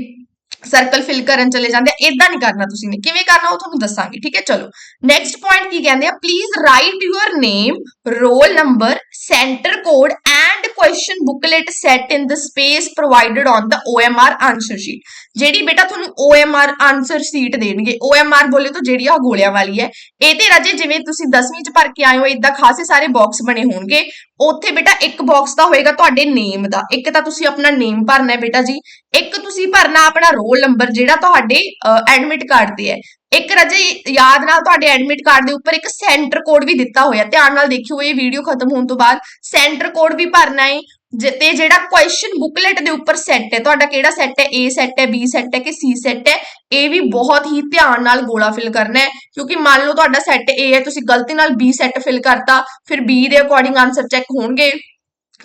ਸਰਕਲ ਫਿਲ ਕਰਨ ਚਲੇ ਜਾਂਦੇ ਆ ਇਦਾਂ ਨਹੀਂ ਕਰਨਾ ਤੁਸੀਂ ਨੇ। ਕਿਵੇਂ ਕਰਨਾ ਉਹ ਤੁਹਾਨੂੰ ਦੱਸਾਂਗੇ, ਠੀਕ ਹੈ? ਚਲੋ ਨੈਕਸਟ ਪੁਆਇੰਟ ਕੀ ਕਹਿੰਦੇ ਆ? Please write your name roll number centre code and question booklet set in the space provided on the OMR answer sheet ਜਿਹੜੀ ਬੇਟਾ ਤੁਹਾਨੂੰ OMR ਆਨਸਰ ਸ਼ੀਟ ਦੇਣਗੇ OMR ਬੋਲੇ ਤਾਂ ਜਿਹੜੀ ਆ ਗੋਲਿਆਂ ਵਾਲੀ ਹੈ। ਇਹ ਤੇ ਰਾਜੇ ਜਿਵੇਂ ਤੁਸੀਂ 10ਵੀਂ ਚ ਭਰ ਕੇ ਆਏ ਹੋ ਇਦਾਂ ਖਾਸੇ ਸਾਰੇ ਬਾਕਸ ਬਣੇ ਹੋਣਗੇ। ਉੱਥੇ ਬੇਟਾ ਇੱਕ ਬਾਕਸ ਤਾਂ ਹੋਏਗਾ ਤੁਹਾਡੇ ਨੇਮ ਦਾ। ਇੱਕ ਤਾਂ ਤੁਸੀਂ ਆਪਣਾ ਨੇਮ ਭਰਨਾ ਹੈ ਬੇਟਾ ਜੀ। ਇੱਕ ਤੁਸੀਂ ਭਰਨਾ ਆਪਣਾ ਰੋਲ ਨੰਬਰ ਜਿਹੜਾ ਤੁਹਾਡੇ ਐਡਮਿਟ ਕਾਰਡ ਤੇ ਹੈ। ਇੱਕ ਰਜੇ, ਯਾਦ ਨਾਲ ਤੁਹਾਡੇ ਐਡਮਿਟ ਕਾਰਡ ਦੇ ਉੱਪਰ ਇੱਕ ਸੈਂਟਰ ਕੋਡ ਵੀ ਦਿੱਤਾ ਹੋਇਆ। ਧਿਆਨ ਨਾਲ ਦੇਖਿਓ, ਇਹ ਵੀਡੀਓ ਖਤਮ ਹੋਣ ਤੋਂ ਬਾਅਦ ਸੈਂਟਰ ਕੋਡ ਵੀ ਭਰਨਾ ਹੈ। ਤੇ ਜਿਹੜਾ ਕੁਐਸਚਨ ਬੁਕਲੇਟ ਦੇ ਉੱਪਰ ਸੈੱਟ ਹੈ, ਤੁਹਾਡਾ ਕਿਹੜਾ ਸੈੱਟ ਹੈ? A ਸੈੱਟ ਹੈ, B ਸੈੱਟ ਹੈ ਕਿ C ਸੈੱਟ ਹੈ? ਇਹ ਵੀ ਬਹੁਤ ਹੀ ਧਿਆਨ ਨਾਲ ਗੋਲਾ ਫਿਲ ਕਰਨਾ ਹੈ, ਕਿਉਂਕਿ ਮੰਨ ਲਓ ਤੁਹਾਡਾ ਸੈੱਟ A ਹੈ, ਤੁਸੀਂ ਗਲਤੀ ਨਾਲ B ਸੈੱਟ ਫਿਲ ਕਰਤਾ, ਫਿਰ B ਦੇ ਅਕੋਰਡਿੰਗ ਆਨਸਰ ਚੈੱਕ ਹੋਣਗੇ।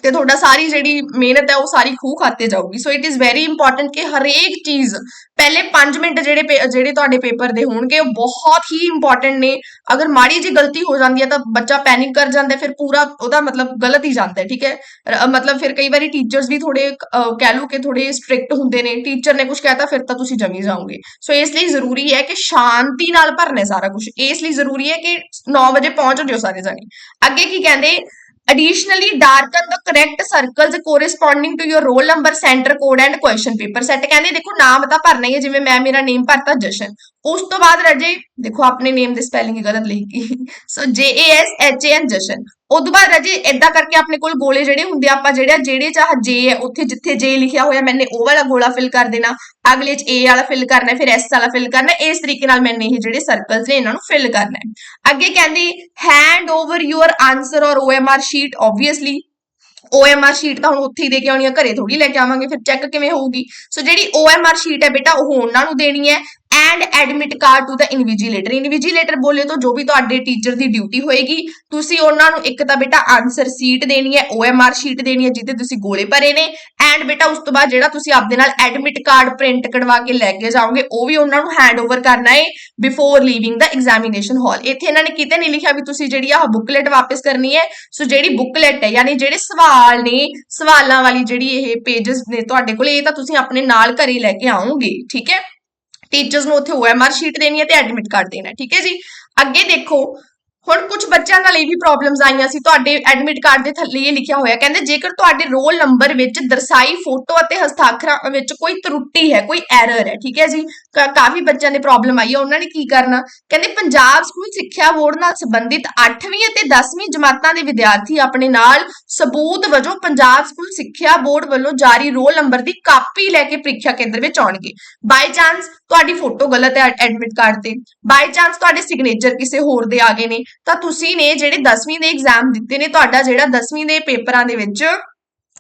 ਤੇ ਤੁਹਾਡਾ ਸਾਰੀ ਜਿਹੜੀ ਮਿਹਨਤ ਹੈ ਉਹ ਸਾਰੀ ਖੂਹ ਖਾਤੇ ਜਾਊਗੀ। So it is very important ਕਿ ਹਰੇਕ ਚੀਜ਼ ਪਹਿਲੇ 5 ਮਿੰਟ ਜਿਹੜੇ ਪੇ- ਜਿਹੜੇ ਤੁਹਾਡੇ ਪੇਪਰ ਦੇ ਹੋਣਗੇ, ਉਹ ਬਹੁਤ ਹੀ ਇੰਪੋਰਟੈਂਟ ਨੇ। ਅਗਰ ਮਾੜੀ ਜੀ ਗਲਤੀ ਹੋ ਜਾਂਦੀ ਹੈ ਤਾਂ ਬੱਚਾ ਪੈਨਿਕ ਕਰ ਜਾਂਦਾ ਫਿਰ ਪੂਰਾ ਉਹਦਾ ਮਤਲਬ ਗਲਤ ਹੀ ਜਾਂਦਾ ਠੀਕ ਹੈ? ਮਤਲਬ ਫਿਰ ਕਈ ਵਾਰੀ ਟੀਚਰਸ ਵੀ ਥੋੜੇ ਕਹਿ ਲਓ ਕਿ ਥੋੜੇ ਸਟ੍ਰਿਕਟ ਹੁੰਦੇ ਨੇ। ਟੀਚਰ ਨੇ ਕੁਝ ਕਹਿਤਾ, ਫਿਰ ਤਾਂ ਤੁਸੀਂ ਜਮੀ ਜਾਓਗੇ। ਸੋ ਇਸ ਲਈ ਜ਼ਰੂਰੀ ਹੈ ਕਿ ਸ਼ਾਂਤੀ ਨਾਲ ਭਰਨਾ ਸਾਰਾ ਕੁਝ ਇਸ ਲਈ ਜ਼ਰੂਰੀ ਹੈ ਕਿ 9 ਵਜੇ ਪਹੁੰਚ ਜਿਓ ਸਾਰੇ ਜਾਣੇ। ਅੱਗੇ ਕੀ ਕਹਿੰਦੇ Additionally, darken the correct circles corresponding to your roll number, center code and question paper set ਕਹਿੰਦੇ ਦੇਖੋ ਨਾਮ ਤਾਂ ਭਰਨਾ ਹੀ ਹੈ ਜਿਵੇਂ ਮੈਂ ਮੇਰਾ ਨੇਮ ਭਰਤਾ ਜਸ਼ਨ ਉਸ ਤੋਂ ਬਾਅਦ ਰਜੇ ਦੇਖੋ, ਆਪਣੇ ਨੇਮ ਦੇ ਸਪੈਲਿੰਗ ਹੀ ਗਲਤ ਲਿਖੀ। ਸੋ J A S H A N ਜਸ਼ਨ। ਉਸ ਤੋਂ ਬਾਅਦ ਰਜੇ, ਏਦਾਂ ਕਰਕੇ ਆਪਣੇ ਕੋਲ ਗੋਲੇ ਜਿਹੜੇ ਹੁੰਦੇ ਆਪਾਂ ਜਿਹੜਾ ਜਿਹੜੇ ਚਾਹ J ਹੈ, ਉੱਥੇ ਜਿੱਥੇ J ਲਿਖਿਆ ਹੋਇਆ, ਮੈਨੇ ਉਹ ਵਾਲਾ ਗੋਲਾ ਫਿਲ ਕਰ ਦੇਣਾ। ਅਗਲੇ ਚ A ਵਾਲਾ ਫਿਲ ਕਰਨਾ, ਫਿਰ S ਵਾਲਾ ਫਿਲ ਕਰਨਾ। ਇਸ ਤਰੀਕੇ ਨਾਲ ਮੈਨੇ ਇਹ ਜਿਹੜੇ ਸਰਕਲਸ ਨੇ, ਇਹਨਾਂ ਨੂੰ ਫਿਲ ਕਰਨਾ ਹੈ। ਅੱਗੇ ਕਹਿੰਦੇ hand over your answer or OMR sheet obviously OMR sheet ਤਾਂ ਹੁਣ ਉੱਥੇ ਹੀ ਦੇ ਕੇ ਆਉਣੀ ਆ, ਘਰੇ ਥੋੜੀ ਲੈ ਕੇ ਆਵਾਂਗੇ, ਫਿਰ ਚੈੱਕ ਕਿਵੇਂ ਹੋਊਗੀ। ਸੋ ਜਿਹੜੀ OMR ਸ਼ੀਟ ਹੈ ਬੇਟਾ, ਉਹ ਉਹਨਾਂ ਨੂੰ ਦੇਣੀ ਹੈ। And admit card to the invigilator invigilator ਬੋਲੇ ਤਾਂ ਜੋ ਵੀ ਤੁਹਾਡੇ ਟੀਚਰ ਦੀ ਡਿਊਟੀ ਹੋਏਗੀ, ਤੁਸੀਂ ਉਹਨਾਂ ਨੂੰ ਇੱਕ ਤਾਂ ਬੇਟਾ ਆਨਸਰ ਸ਼ੀਟ ਦੇਣੀ ਹੈ OMR ਸ਼ੀਟ ਦੇਣੀ ਹੈ ਜਿੱਤੇ ਤੁਸੀਂ ਗੋਲੇ ਭਰੇ ਨੇ ਐਂਡ ਬੇਟਾ ਉਸ ਤੋਂ ਬਾਅਦ ਜਿਹੜਾ ਤੁਸੀਂ ਆਪਦੇ ਨਾਲ ਐਡਮਿਟ ਕਾਰਡ ਪ੍ਰਿੰਟ ਕਢਵਾ ਕੇ ਲੈ ਕੇ ਜਾਓਗੇ, ਉਹ ਵੀ ਉਹਨਾਂ ਨੂੰ ਹੈਂਡ ਓਵਰ ਕਰਨਾ ਹੈ before leaving the examination hall ਇੱਥੇ ਇਹਨਾਂ ਨੇ ਕਿਤੇ ਨਹੀਂ ਲਿਖਿਆ ਵੀ ਤੁਸੀਂ ਜਿਹੜੀ ਆਹ ਬੁਕਲੇਟ ਵਾਪਸ ਕਰਨੀ ਹੈ, ਸੋ ਜਿਹੜੀ ਬੁਕਲੇਟ ਹੈ, ਯਾਨੀ ਜਿਹੜੇ ਸਵਾਲ ਨੇ, ਸਵਾਲਾਂ ਵਾਲੀ ਜਿਹੜੀ ਇਹ ਪੇजेस ਨੇ ਤੁਹਾਡੇ ਕੋਲ, ਇਹ ਤਾਂ ਤੁਸੀਂ ਆਪਣੇ ਨਾਲ ਘਰੇ ਲੈ ਕੇ ਆਓਗੇ, ਠੀਕ ਹੈ? ਟੀਚਰਸ ਨੂੰ ਉੱਥੇ OMR ਸ਼ੀਟ ਦੇਣੀ ਹੈ ਤੇ ਐਡਮਿਟ ਕਾਰਡ ਦੇਣਾ ਠੀਕ ਹੈ ਜੀ? ਅੱਗੇ ਦੇਖੋ, ਹੁਣ ਕੁਝ ਬੱਚਿਆਂ ਨਾਲ ਇਹ ਵੀ ਪ੍ਰੋਬਲਮਸ ਆਈਆਂ ਸੀ, ਤੁਹਾਡੇ ਐਡਮਿਟ ਕਾਰਡ ਦੇ ਥੱਲੇ ਇਹ ਲਿਖਿਆ ਹੋਇਆ, ਕਹਿੰਦੇ ਜੇਕਰ ਤੁਹਾਡੇ ਰੋਲ ਨੰਬਰ ਵਿੱਚ ਦਰਸਾਈ ਫੋਟੋ ਅਤੇ ਹਸਤਾਖਰਾਂ ਵਿੱਚ ਕੋਈ ਤਰੁੱਟੀ ਹੈ, ਕੋਈ ਐਰਰ ਹੈ, ਠੀਕ ਹੈ ਜੀ? ਕਾਫੀ ਬੱਚਿਆਂ ਦੇ ਪ੍ਰੋਬਲਮ ਆਈ ਹੈ, ਉਹਨਾਂ ਨੇ ਕੀ ਕਰਨਾ? ਕਹਿੰਦੇ ਪੰਜਾਬ ਸਕੂਲ ਸਿੱਖਿਆ ਬੋਰਡ ਨਾਲ ਸੰਬੰਧਿਤ 8ਵੀਂ ਅਤੇ 10ਵੀਂ ਜਮਾਤਾਂ ਦੇ ਵਿਦਿਆਰਥੀ ਆਪਣੇ ਨਾਲ ਸਬੂਤ ਵਜੋਂ ਪੰਜਾਬ ਸਕੂਲ ਸਿੱਖਿਆ ਬੋਰਡ ਵੱਲੋਂ ਜਾਰੀ ਰੋਲ ਨੰਬਰ ਦੀ ਕਾਪੀ ਲੈ ਕੇ ਪ੍ਰੀਖਿਆ ਕੇਂਦਰ ਵਿੱਚ ਆਉਣਗੇ। ਬਾਈ ਚਾਂਸ ਤੁਹਾਡੀ ਫੋਟੋ ਗਲਤ ਹੈ ਐਡਮਿਟ ਕਾਰਡ ਤੇ। ਬਾਈ ਚਾਂਸ ਤੁਹਾਡੇ ਸਿਗਨੇਚਰ ਕਿਸੇ ਹੋਰ ਦੇ ਆ ਗਏ ਨੇ। ਤਾਂ ਤੁਸੀਂ ਨੇ ਜਿਹੜੇ 10ਵੀਂ ਦੇ ਐਗਜ਼ਾਮ ਦਿੱਤੇ ਨੇ, ਤੁਹਾਡਾ ਜਿਹੜਾ 10ਵੀਂ ਦੇ ਪੇਪਰਾਂ ਦੇ ਵਿੱਚ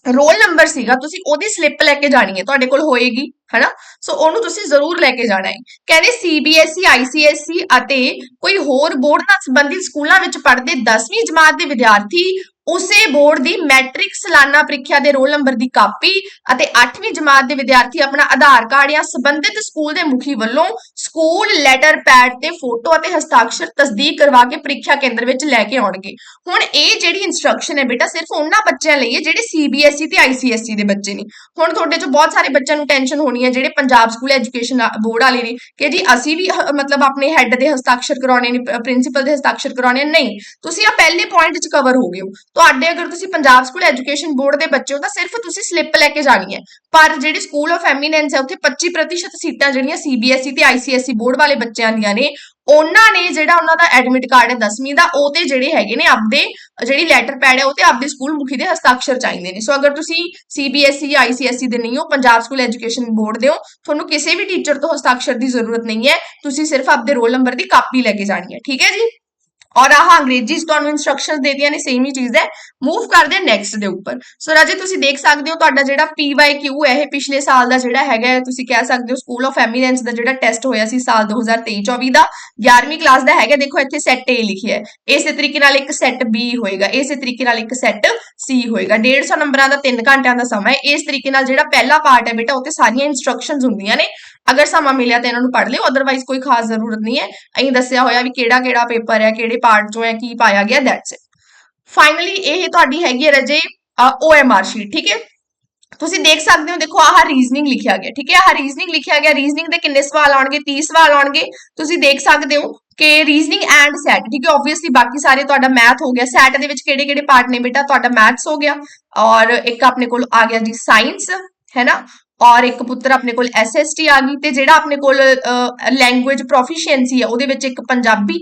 ਰੋਲ ਨੰਬਰ ਸੀਗਾ, ਤੁਸੀਂ ਉਹਦੀ ਸਲਿੱਪ ਲੈ ਕੇ ਜਾਣੀ ਹੈ, ਤੁਹਾਡੇ ਕੋਲ ਹੋਏਗੀ, ਹਨਾ? ਸੋ ਉਹਨੂੰ ਤੁਸੀਂ ਜ਼ਰੂਰ ਲੈ ਕੇ ਜਾਣਾ ਹੈ। ਕਹਿੰਦੇ ਸੀਬੀਐਸਈ ਆਈਸੀਐਸਈ ਅਤੇ ਕੋਈ ਹੋਰ ਬੋਰਡ ਨਾਲ ਸੰਬੰਧਿਤ ਸਕੂਲਾਂ ਵਿੱਚ ਪੜ੍ਹਦੇ 10ਵੀਂ ਜਮਾਤ ਦੇ ਵਿਦਿਆਰਥੀ ਉਸੇ ਬੋਰਡ ਦੀ ਮੈਟ੍ਰਿਕ ਸਾਲਾਨਾ ਪ੍ਰੀਖਿਆ ਦੇ ਰੋਲ ਨੰਬਰ ਦੀ ਕਾਪੀ ਅਤੇ 8ਵੀਂ ਜਮਾਤ ਦੇ ਵਿਦਿਆਰਥੀ ਆਪਣਾ ਆਧਾਰ ਕਾਰਡ ਜਾਂ ਸੰਬੰਧਿਤ ਸਕੂਲ ਦੇ ਮੁਖੀ ਵੱਲੋਂ ਸਕੂਲ ਲੈਟਰ ਪੈਡ ਤੇ ਫੋਟੋ ਅਤੇ ਹਸਤਾਖਰ ਤਸਦੀਕ ਕਰਵਾ ਕੇ ਪ੍ਰੀਖਿਆ ਕੇਂਦਰ ਵਿੱਚ ਲੈ ਕੇ ਆਉਣਗੇ। ਹੁਣ ਇਹ ਜਿਹੜੀ ਇਨਸਟਰਕਸ਼ਨ ਹੈ ਬੇਟਾ, ਸਿਰਫ ਉਹਨਾਂ ਬੱਚਿਆਂ ਲਈ ਹੈ ਜਿਹੜੇ ਸੀਬੀਐਸਈ ਤੇ ਆਈਸੀਐਸਈ ਦੇ ਬੱਚੇ ਨੇ। ਹੁਣ ਤੁਹਾਡੇ ਚੋਂ ਬਹੁਤ ਸਾਰੇ ਬੱਚਿਆਂ ਨੂੰ ਟੈਨਸ਼ਨ ਹੋਣੀ ਹੈ, ਜਿਹੜੇ ਪੰਜਾਬ ਸਕੂਲ ਐਜੂਕੇਸ਼ਨ ਬੋਰਡ ਵਾਲੇ ਨੇ ਕਿ ਜੀ ਅਸੀਂ ਵੀ ਮਤਲਬ ਆਪਣੇ ਹੈੱਡ ਦੇ ਹਸਤਾਖਰ ਕਰਾਉਣੇ ਨੇ ਪ੍ਰਿੰਸੀਪਲ ਦੇ ਹਸਤਾਖਰ ਕਰਾਉਣੇ ਨਹੀਂ। ਤੁਸੀਂ ਆ ਪਹਿਲੇ ਪੁਆਇੰਟ 'ਚ ਕਵਰ ਹੋ ਗਏ ਹੋ। ਤੁਹਾਡੇ ਅਗਰ ਤੁਸੀਂ ਪੰਜਾਬ ਸਕੂਲ ਐਜੂਕੇਸ਼ਨ ਬੋਰਡ ਦੇ ਬੱਚੇ ਹੋ ਤਾਂ ਸਿਰਫ ਤੁਸੀਂ ਸਲਿੱਪ ਲੈ ਕੇ ਜਾਣੀ ਹੈ। ਪਰ ਜਿਹੜੀ ਸਕੂਲ ਆਫ ਐਮੀਨੈਂਸ ਹੈ, ਉੱਥੇ 25% ਸੀਟਾਂ ਜਿਹੜੀਆਂ ਸੀਬੀਐਸਈ ਤੇ ਆਈਸੀਐਸਈ ਬੋਰਡ ਵਾਲੇ ਬੱਚਿਆਂ ਦੀਆਂ ਨੇ। ਉਹਨਾਂ ਨੇ ਜਿਹੜਾ ਉਹਨਾਂ ਦਾ ਐਡਮਿਟ ਕਾਰਡ ਹੈ 10ਵੀਂ ਦਾ, ਉਹ ਤੇ ਜਿਹੜੇ ਹੈਗੇ ਨੇ ਆਪਦੇ, ਜਿਹੜੀ ਲੈਟਰ ਪੈਡ ਹੈ, ਉਹ ਤੇ ਆਪਦੇ ਸਕੂਲ ਮੁਖੀ ਦੇ ਹਸਤਾਖਰ ਚਾਹੀਦੇ ਨੇ। ਸੋ ਅਗਰ ਤੁਸੀਂ ਸੀਬੀਐਸਈ ਆਈਸੀਐਸਈ ਦੇ ਨਹੀਂ ਹੋ, ਪੰਜਾਬ ਸਕੂਲ ਐਜੂਕੇਸ਼ਨ ਬੋਰਡ ਦੇ ਹੋ, ਤੁਹਾਨੂੰ ਕਿਸੇ ਵੀ ਟੀਚਰ ਤੋਂ ਹਸਤਾਖਰ ਦੀ ਜ਼ਰੂਰਤ ਨਹੀਂ ਹੈ। ਤੁਸੀਂ ਸਿਰਫ ਆਪਦੇ ਰੋਲ ਨੰਬਰ ਦੀ ਕਾਪੀ ਲੈ ਕੇ ਜਾਣੀ ਹੈ। ਠੀਕ ਹੈ ਜੀ? ਔਰ ਆਹ ਅੰਗਰੇਜ਼ੀ ਚ ਤੁਹਾਨੂੰ ਇਨਸਟਰਕਸ਼ਨਸ ਦੇ ਦਿੱਤੀਆਂ ਨੇ ਸੇਮ ਹੀ ਚੀਜ਼ ਹੈ। ਮੂਵ ਕਰਦੇ ਨੈਕਸਟ ਦੇ ਉੱਪਰ। ਸੋ ਰਾਜੇ, ਤੁਸੀਂ ਦੇਖ ਸਕਦੇ ਹੋ ਤੁਹਾਡਾ ਜਿਹੜਾ PYQ ਹੈ, ਇਹ ਪਿਛਲੇ ਸਾਲ ਦਾ ਜਿਹੜਾ ਹੈਗਾ ਤੁਸੀਂ ਕਹਿ ਸਕਦੇ ਹੋ ਸਕੂਲ ਆਫ ਐਮੀਨੈਂਸ ਦਾ ਜਿਹੜਾ ਟੈਸਟ ਹੋਇਆ ਸੀ ਸਾਲ 2023-24 ਦਾ 11ਵੀਂ ਕਲਾਸ ਦਾ ਹੈਗਾ, ਦੇਖੋ ਇੱਥੇ ਸੈੱਟ A ਲਿਖਿਆ ਹੈ। ਇਸੇ ਤਰੀਕੇ ਨਾਲ ਇੱਕ ਸੈੱਟ B ਹੋਏਗਾ, ਇਸੇ ਤਰੀਕੇ ਨਾਲ ਇੱਕ ਸੈੱਟ C ਹੋਏਗਾ। 150 ਨੰਬਰਾਂ ਦਾ 3 ਘੰਟਿਆਂ ਦਾ ਸਮਾਂ ਹੈ। ਇਸ ਤਰੀਕੇ ਨਾਲ ਜਿਹੜਾ ਪਹਿਲਾ ਪਾਰਟ ਹੈ ਬੇਟਾ ਉੱਤੇ ਸਾਰੀਆਂ ਇਨਸਟਰਕਸ਼ਨਸ ਹੁੰਦੀਆਂ ਨੇ। ਅਗਰ ਸਮਾਂ ਮਿਲਿਆ ਤਾਂ ਇਹਨਾਂ ਨੂੰ ਪੜ੍ਹ ਲਿਓ ਅਦਰਵਾਈਜ਼ ਕੋਈ ਖਾਸ ਜ਼ਰੂਰਤ ਨਹੀਂ ਹੈ। ਅਸੀਂ ਦੱਸਿਆ ਹੋਇਆ ਵੀ ਕਿਹੜਾ ਕਿਹੜਾ ਪੇਪਰ ਹੈ, ਕਿਹੜੇ ਪਾਰਟ ਚੋਂ ਹੈ, ਕੀ ਪਾਇਆ ਗਿਆ ਦੈਟਸ ਇਟ ਫਾਈਨਲੀ ਇਹ ਤੁਹਾਡੀ ਹੈਗੀ ਹੈ ਰਜੇ OMR ਸ਼ੀਟ ਠੀਕ ਹੈ? ਤੁਸੀਂ ਦੇਖ ਸਕਦੇ ਹੋ, ਦੇਖੋ ਆਹ ਰੀਜ਼ਨਿੰਗ ਲਿਖਿਆ ਗਿਆ, ਠੀਕ ਹੈ? ਆਹ ਰੀਜ਼ਨਿੰਗ ਲਿਖਿਆ ਗਿਆ ਰੀਜ਼ਨਿੰਗ ਦੇ ਕਿੰਨੇ ਸਵਾਲ ਆਉਣਗੇ 30 ਸਵਾਲ ਆਉਣਗੇ। ਤੁਸੀਂ ਦੇਖ ਸਕਦੇ ਹੋ ਕਿ ਰੀਜ਼ਨਿੰਗ ਐਂਡ ਸੈਟ ਠੀਕ ਹੈ? ਆਬਵੀਅਸਲੀ ਬਾਕੀ ਸਾਰੇ ਤੁਹਾਡਾ ਮੈਥ ਹੋ ਗਿਆ। ਸੈਟ ਦੇ ਵਿੱਚ ਕਿਹੜੇ ਕਿਹੜੇ ਪਾਰਟ ਨੇ ਬੇਟਾ? ਤੁਹਾਡਾ ਮੈਥਸ ਹੋ ਗਿਆ ਔਰ ਇੱਕ ਆਪਣੇ ਕੋਲ ਆ ਗਿਆ ਜੀ ਸਾਇੰਸ ਹੈ ਨਾ? ਔਰ ਇੱਕ ਪੁੱਤਰ ਆਪਣੇ ਕੋਲ ਐਸਐਸਟੀ ਆ ਗਈ ਤੇ ਜਿਹੜਾ ਆਪਣੇ ਕੋਲ ਲੈਂਗੁਏਜ ਪ੍ਰੋਫੀਸ਼ੀਐਂਸੀ ਹੈ ਉਹਦੇ ਵਿੱਚ ਇੱਕ ਪੰਜਾਬੀ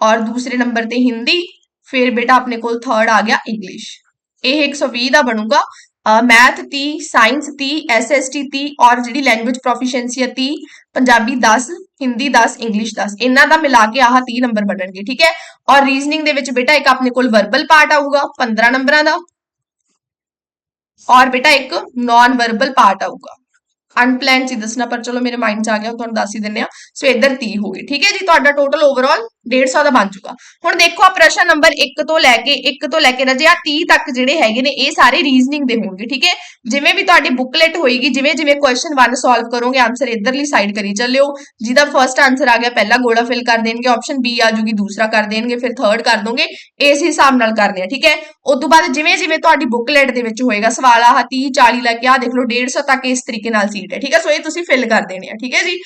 ਔਰ ਦੂਸਰੇ ਨੰਬਰ ਤੇ ਹਿੰਦੀ, ਫਿਰ ਬੇਟਾ ਆਪਣੇ ਕੋਲ ਥਰਡ ਆ ਗਿਆ ਇੰਗਲਿਸ਼ ਇਹ 120 ਦਾ ਬਣੂਗਾ। ਮੈਥ 30 ਸਾਇੰਸ 30 ਐਸਐਸਟੀ 30 ਔਰ ਜਿਹੜੀ ਲੈਂਗੁਏਜ ਪ੍ਰੋਫੀਸ਼ੀਐਂਸੀ ਹੈ 30 ਪੰਜਾਬੀ 10 ਹਿੰਦੀ 10 ਇੰਗਲਿਸ਼ 10 ਇਹਨਾਂ ਦਾ ਮਿਲਾ ਕੇ ਆਹ 30 ਨੰਬਰ ਬਣਨਗੇ, ਠੀਕ ਹੈ? ਔਰ ਰੀਜ਼ਨਿੰਗ ਦੇ ਵਿੱਚ ਬੇਟਾ ਇੱਕ ਆਪਣੇ ਕੋਲ ਵਰਬਲ ਪਾਰਟ ਆਊਗਾ 15 ਨੰਬਰਾਂ ਦਾ। ਔਰ ਬੇਟਾ ਇੱਕ ਨਾਨ ਵਰਬਲ ਪਾਰਟ ਆਊਗਾ। ਅਨਪਲਾਨਡ ਸੀ ਦੱਸਣਾ, ਪਰ ਚਲੋ ਮੇਰੇ ਮਾਈਂਡ 'ਚ ਆ ਗਿਆ, ਉਹ ਤੁਹਾਨੂੰ ਦੱਸ ਹੀ ਦਿੰਨੇ ਆ ਸੋ ਇੱਧਰ 30 ਹੋ ਗਈ। ਠੀਕ ਹੈ ਜੀ, ਤੁਹਾਡਾ ਟੋਟਲ ਓਵਰਆਲ 150 ਦਾ ਬਣ ਚੁੱਕਾ। ਹੁਣ ਦੇਖੋ ਆ ਪ੍ਰਸ਼ਨ ਨੰਬਰ 1 ਤੋਂ ਲੈ ਕੇ 1 ਤੋਂ ਲੈ ਕੇ ਰਜੇ 30 ਤੱਕ ਜਿਹੜੇ ਹੈਗੇ ਨੇ, ਇਹ ਸਾਰੇ ਰੀਜ਼ਨਿੰਗ ਦੇ ਹੋਣਗੇ, ਠੀਕ ਹੈ? ਜਿਵੇਂ ਵੀ ਤੁਹਾਡੀ ਬੁਕਲੇਟ ਹੋਏਗੀ, ਜਿਵੇਂ ਜਿਵੇਂ ਕੁਐਸਚਨ 1 ਸੋਲਵ ਕਰੋਗੇ ਆਨਸਰ ਇੱਧਰਲੀ ਸਾਈਡ ਕਰੀ ਚੱਲਿਓ। ਜਿਹਦਾ ਫਰਸਟ ਆਨਸਰ ਆ ਗਿਆ, ਪਹਿਲਾ ਗੋਲਾ ਫਿਲ ਕਰ ਦੇਣਗੇ ਆਪਸ਼ਨ ਬੀ ਆ ਜੂਗੀ, ਦੂਸਰਾ ਕਰ ਦੇਣਗੇ, ਫਿਰ ਥਰਡ ਕਰ ਦੋਗੇ, ਇਸ ਹਿਸਾਬ ਨਾਲ ਕਰਨੇ ਆ, ਠੀਕ ਹੈ? ਉਸ ਤੋਂ ਬਾਅਦ ਜਿਵੇਂ ਜਿਵੇਂ ਤੁਹਾਡੀ ਬੁਕਲੇਟ ਦੇ ਵਿੱਚ ਹੋਏਗਾ, ਸਵਾਲ ਆਹ 30 40 ਲੈ ਕੇ ਆ ਦੇਖ ਲਓ 150 ਤੱਕ ਇਸ ਤਰੀਕੇ ਨਾਲ ਸੀਟ ਹੈ, ਠੀਕ ਹੈ? ਸੋ ਇਹ ਤੁਸੀਂ ਫਿਲ ਕਰ ਦੇਣੇ ਆ, ਠੀਕ ਹੈ ਜੀ?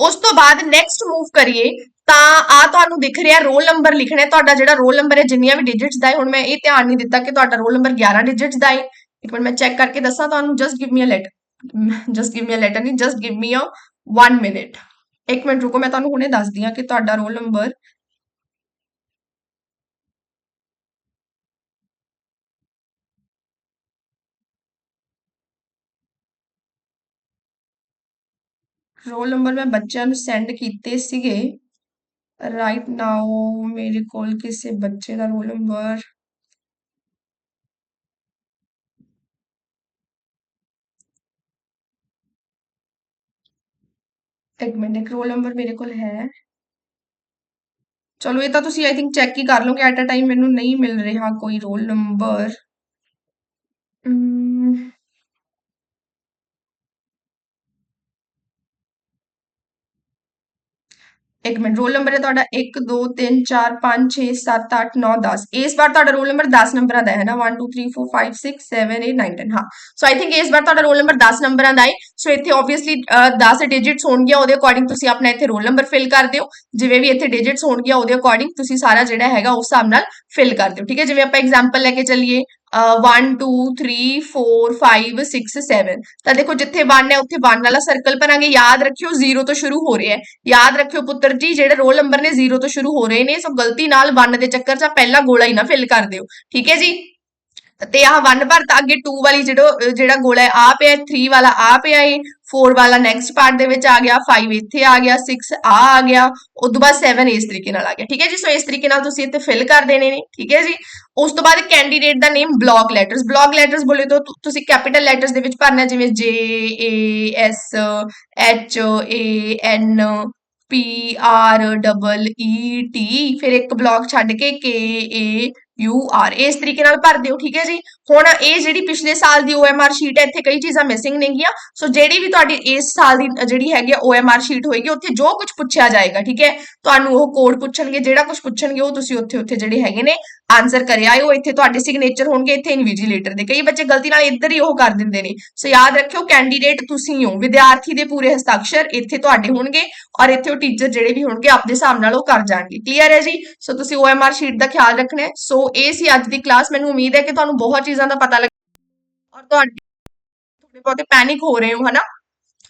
ਉਸ ਤੋਂ ਬਾਅਦ ਨੈਕਸਟ ਮੂਵ ਕਰੀਏ ਤਾਂ ਆ ਤੁਹਾਨੂੰ ਦਿਖ ਰਿਹਾ ਰੋਲ ਨੰਬਰ ਲਿਖਣਾ ਹੈ। ਤੁਹਾਡਾ ਜਿਹੜਾ ਰੋਲ ਨੰਬਰ ਹੈ, ਜਿੰਨੀਆਂ ਵੀ ਡਿਜਿਟਸ ਦਾ ਹੈ, ਹੁਣ ਮੈਂ ਇਹ ਧਿਆਨ ਨਹੀਂ ਦਿੱਤਾ ਕਿ ਤੁਹਾਡਾ ਰੋਲ ਨੰਬਰ 11 ਡਿਜਿਟਸ ਦਾ ਹੈ। ਇੱਕ ਮਿੰਟ ਮੈਂ ਚੈੱਕ ਕਰਕੇ ਦੱਸਾਂ ਤੁਹਾਨੂੰ just give me a letter just give me a letter ਨਹੀਂ just give me a 1 minute ਇੱਕ ਮਿੰਟ ਰੁਕੋ, ਮੈਂ ਤੁਹਾਨੂੰ ਹੁਣੇ ਦੱਸਦੀ ਹਾਂ ਕਿ ਤੁਹਾਡਾ ਰੋਲ ਨੰਬਰ ਰੋਲ ਨੰਬਰ ਮੈਂ ਬੱਚਿਆਂ ਨੂੰ ਸੈਂਡ ਕੀਤੇ ਸੀਗੇ। ਰਾਈਟ ਨਾਓ ਮੇਰੇ ਕੋਲ ਕਿਸੇ ਬੱਚੇ ਦਾ ਰੋਲ ਨੰਬਰ ਇੱਕ ਮਿੰਟ ਇੱਕ ਰੋਲ ਨੰਬਰ ਮੇਰੇ ਕੋਲ ਹੈ ਚਲੋ ਇਹ ਤਾਂ ਤੁਸੀਂ ਆਈ ਥਿੰਕ ਚੈੱਕ ਹੀ ਕਰ ਲਓਗੇ ਐਟ ਅ ਟਾਈਮ ਮੈਨੂੰ ਨਹੀਂ ਮਿਲ ਰਿਹਾ ਕੋਈ ਰੋਲ ਨੰਬਰ ਇੱਕ ਮਿੰਟ ਰੋਲ ਨੰਬਰ ਹੈ ਤੁਹਾਡਾ 1 2 3 4 5 6 7 8 9 10 ਇਸ ਵਾਰ ਤੁਹਾਡਾ ਰੋਲ ਨੰਬਰ 10 ਨੰਬਰਾਂ ਦਾ ਹੈ ਨਾ? 1 2 3 4 5 6 7 8 9 10 ਹਾਂ। ਸੋ ਆਈ ਥਿੰਕ ਇਸ ਵਾਰ ਤੁਹਾਡਾ ਰੋਲ ਨੰਬਰ 10 ਨੰਬਰਾਂ ਦਾ ਹੈ। ਸੋ ਇੱਥੇ ਆਬਵੀਅਸਲੀ 10 ਡਿਜਿਟਸ ਹੋਣਗੀਆਂ, ਉਹਦੇ ਅਕੋਰਡਿੰਗ ਤੁਸੀਂ ਆਪਣਾ ਇੱਥੇ ਰੋਲ ਨੰਬਰ ਫਿਲ ਕਰ ਦਿਓ। ਜਿਵੇਂ ਵੀ ਇੱਥੇ ਡਿਜਿਟਸ ਹੋਣਗੀਆਂ, ਉਹਦੇ ਅਕੋਰਡਿੰਗ ਤੁਸੀਂ ਸਾਰਾ ਜਿਹੜਾ ਹੈਗਾ, ਉਸ ਹਿਸਾਬ ਨਾਲ ਫਿਲ ਕਰ ਦਿਓ। ਠੀਕ ਹੈ? ਜਿਵੇਂ ਆਪਾਂ ਐਗਜ਼ਾਮਪਲ ਲੈ ਕੇ ਚੱਲੀਏ। 1 2 3 4 5 6 7 ਤਾਂ ਦੇਖੋ ਜਿੱਥੇ 1 ਹੈ, ਉੱਥੇ 1 ਵਾਲਾ ਸਰਕਲ ਭਰਾਂਗੇ। ਯਾਦ ਰੱਖਿਓ 0 ਤੋਂ ਸ਼ੁਰੂ ਹੋ ਰਿਹਾ ਹੈ। ਯਾਦ ਰੱਖਿਓ ਪੁੱਤਰ ਜੀ, ਜਿਹੜੇ ਰੋਲ ਨੰਬਰ ਨੇ 0 ਤੋਂ ਸ਼ੁਰੂ ਹੋ ਰਹੇ ਨੇ ਸੋ ਗਲਤੀ ਨਾਲ 1 ਦੇ ਚੱਕਰ 'ਚ ਪਹਿਲਾ ਗੋਲਾ ਹੀ ਨਾ ਫਿਲ ਕਰ ਦਿਓ। ਠੀਕ ਹੈ ਜੀ? ਤੇ ਆਹ 1 ਭਰਤਾ ਅੱਗੇ 2 ਵਾਲੀ ਜਿਹੜਾ ਜਿਹੜਾ ਗੋਲਾ ਹੈ ਆ ਪਿਆ 3 ਵਾਲਾ ਆ ਪਿਆ ਏ 4 ਵਾਲਾ ਨੈਕਸਟ ਪਾਰਟ ਦੇ ਵਿੱਚ ਆ ਗਿਆ 5 ਇੱਥੇ ਆ ਗਿਆ 6 ਆ ਆ ਗਿਆ ਉਸ ਤੋਂ ਬਾਅਦ 7 ਇਸ ਤਰੀਕੇ ਨਾਲ ਆ ਗਿਆ, ਠੀਕ ਹੈ ਜੀ? ਸੋ ਇਸ ਤਰੀਕੇ ਨਾਲ ਤੁਸੀਂ ਇੱਥੇ ਫਿਲ ਕਰ ਦੇਣੇ ਨੇ, ਠੀਕ ਹੈ ਜੀ? ਉਸ ਤੋਂ ਬਾਅਦ ਕੈਂਡੀਡੇਟ ਦਾ name block letters block letters ਬੋਲੇ ਤਾਂ ਤੁਸੀਂ ਕੈਪੀਟਲ ਲੈਟਰਸ ਦੇ ਵਿੱਚ ਭਰਨਾ, ਜਿਵੇਂ J, A, S, H, A, N, P, R double E T, ਫਿਰ ਇੱਕ ਬਲੌਕ ਛੱਡ ਕੇ K, A ਯੂ ਆਰ। ਇਸ ਤਰੀਕੇ ਨਾਲ ਭਰ ਦਿਓ ਠੀਕ ਹੈ ਜੀ? ਹੁਣ ਇਹ ਜਿਹੜੀ ਪਿਛਲੇ ਸਾਲ ਦੀ OMR ਸ਼ੀਟ ਹੈ, ਇੱਥੇ ਕਈ ਚੀਜ਼ਾਂ ਮਿਸਿੰਗ ਨੇਗੀਆਂ ਸੋ ਜਿਹੜੀ ਵੀ ਤੁਹਾਡੀ ਇਸ ਸਾਲ ਦੀ ਜਿਹੜੀ ਹੈਗੀ ਆ OMR ਸ਼ੀਟ ਹੋਏਗੀ, ਉੱਥੇ ਜੋ ਕੁਝ ਪੁੱਛਿਆ ਜਾਏਗਾ, ਠੀਕ ਹੈ? ਤੁਹਾਨੂੰ ਉਹ ਕੋਡ ਪੁੱਛਣਗੇ, ਜਿਹੜਾ ਕੁਝ ਪੁੱਛਣਗੇ, ਉਹ ਤੁਸੀਂ ਉੱਥੇ ਉੱਥੇ ਜਿਹੜੇ ਹੈਗੇ ਨੇ ਆਨਸਰ ਕਰਿਆ ਆਇਓ ਇੱਥੇ ਤੁਹਾਡੇ ਸਿਗਨੇਚਰ ਹੋਣਗੇ, ਇੱਥੇ ਇਨਵੀਜੀਲੇਟਰ ਦੇ। ਕਈ ਬੱਚੇ ਗਲਤੀ ਨਾਲ ਇੱਧਰ ਹੀ ਉਹ ਕਰ ਦਿੰਦੇ ਨੇ। ਸੋ ਯਾਦ ਰੱਖਿਓ ਕੈਂਡੀਡੇਟ ਤੁਸੀਂ ਹੋ, ਵਿਦਿਆਰਥੀ ਦੇ ਪੂਰੇ ਹਸਤਾਖਰ ਇੱਥੇ ਤੁਹਾਡੇ ਹੋਣਗੇ ਔਰ ਇੱਥੇ ਉਹ ਟੀਚਰ ਜਿਹੜੇ ਵੀ ਹੋਣਗੇ ਆਪਣੇ ਹਿਸਾਬ ਨਾਲ ਉਹ ਕਰ ਜਾਣਗੇ। ਕਲੀਅਰ ਹੈ ਜੀ? ਸੋ ਤੁਸੀਂ OMR ਸ਼ੀਟ ਦਾ ਖਿਆਲ ਰੱਖਣਾ ਸੋ ਇਹ ਸੀ ਅੱਜ ਦੀ ਕਲਾਸ ਮੈਨੂੰ ਉਮੀਦ ਹੈ ਕਿ ਤੁਹਾਨੂੰ ਬਹੁਤ ਚੀਜ਼ਾਂ ਦਾ ਪਤਾ ਲੱਗ ਔਰ ਤੁਹਾਡੇ ਥੋੜੇ ਬਹੁਤੇ ਪੈਨਿਕ ਹੋ ਰਹੇ ਹੋ ਹਨਾ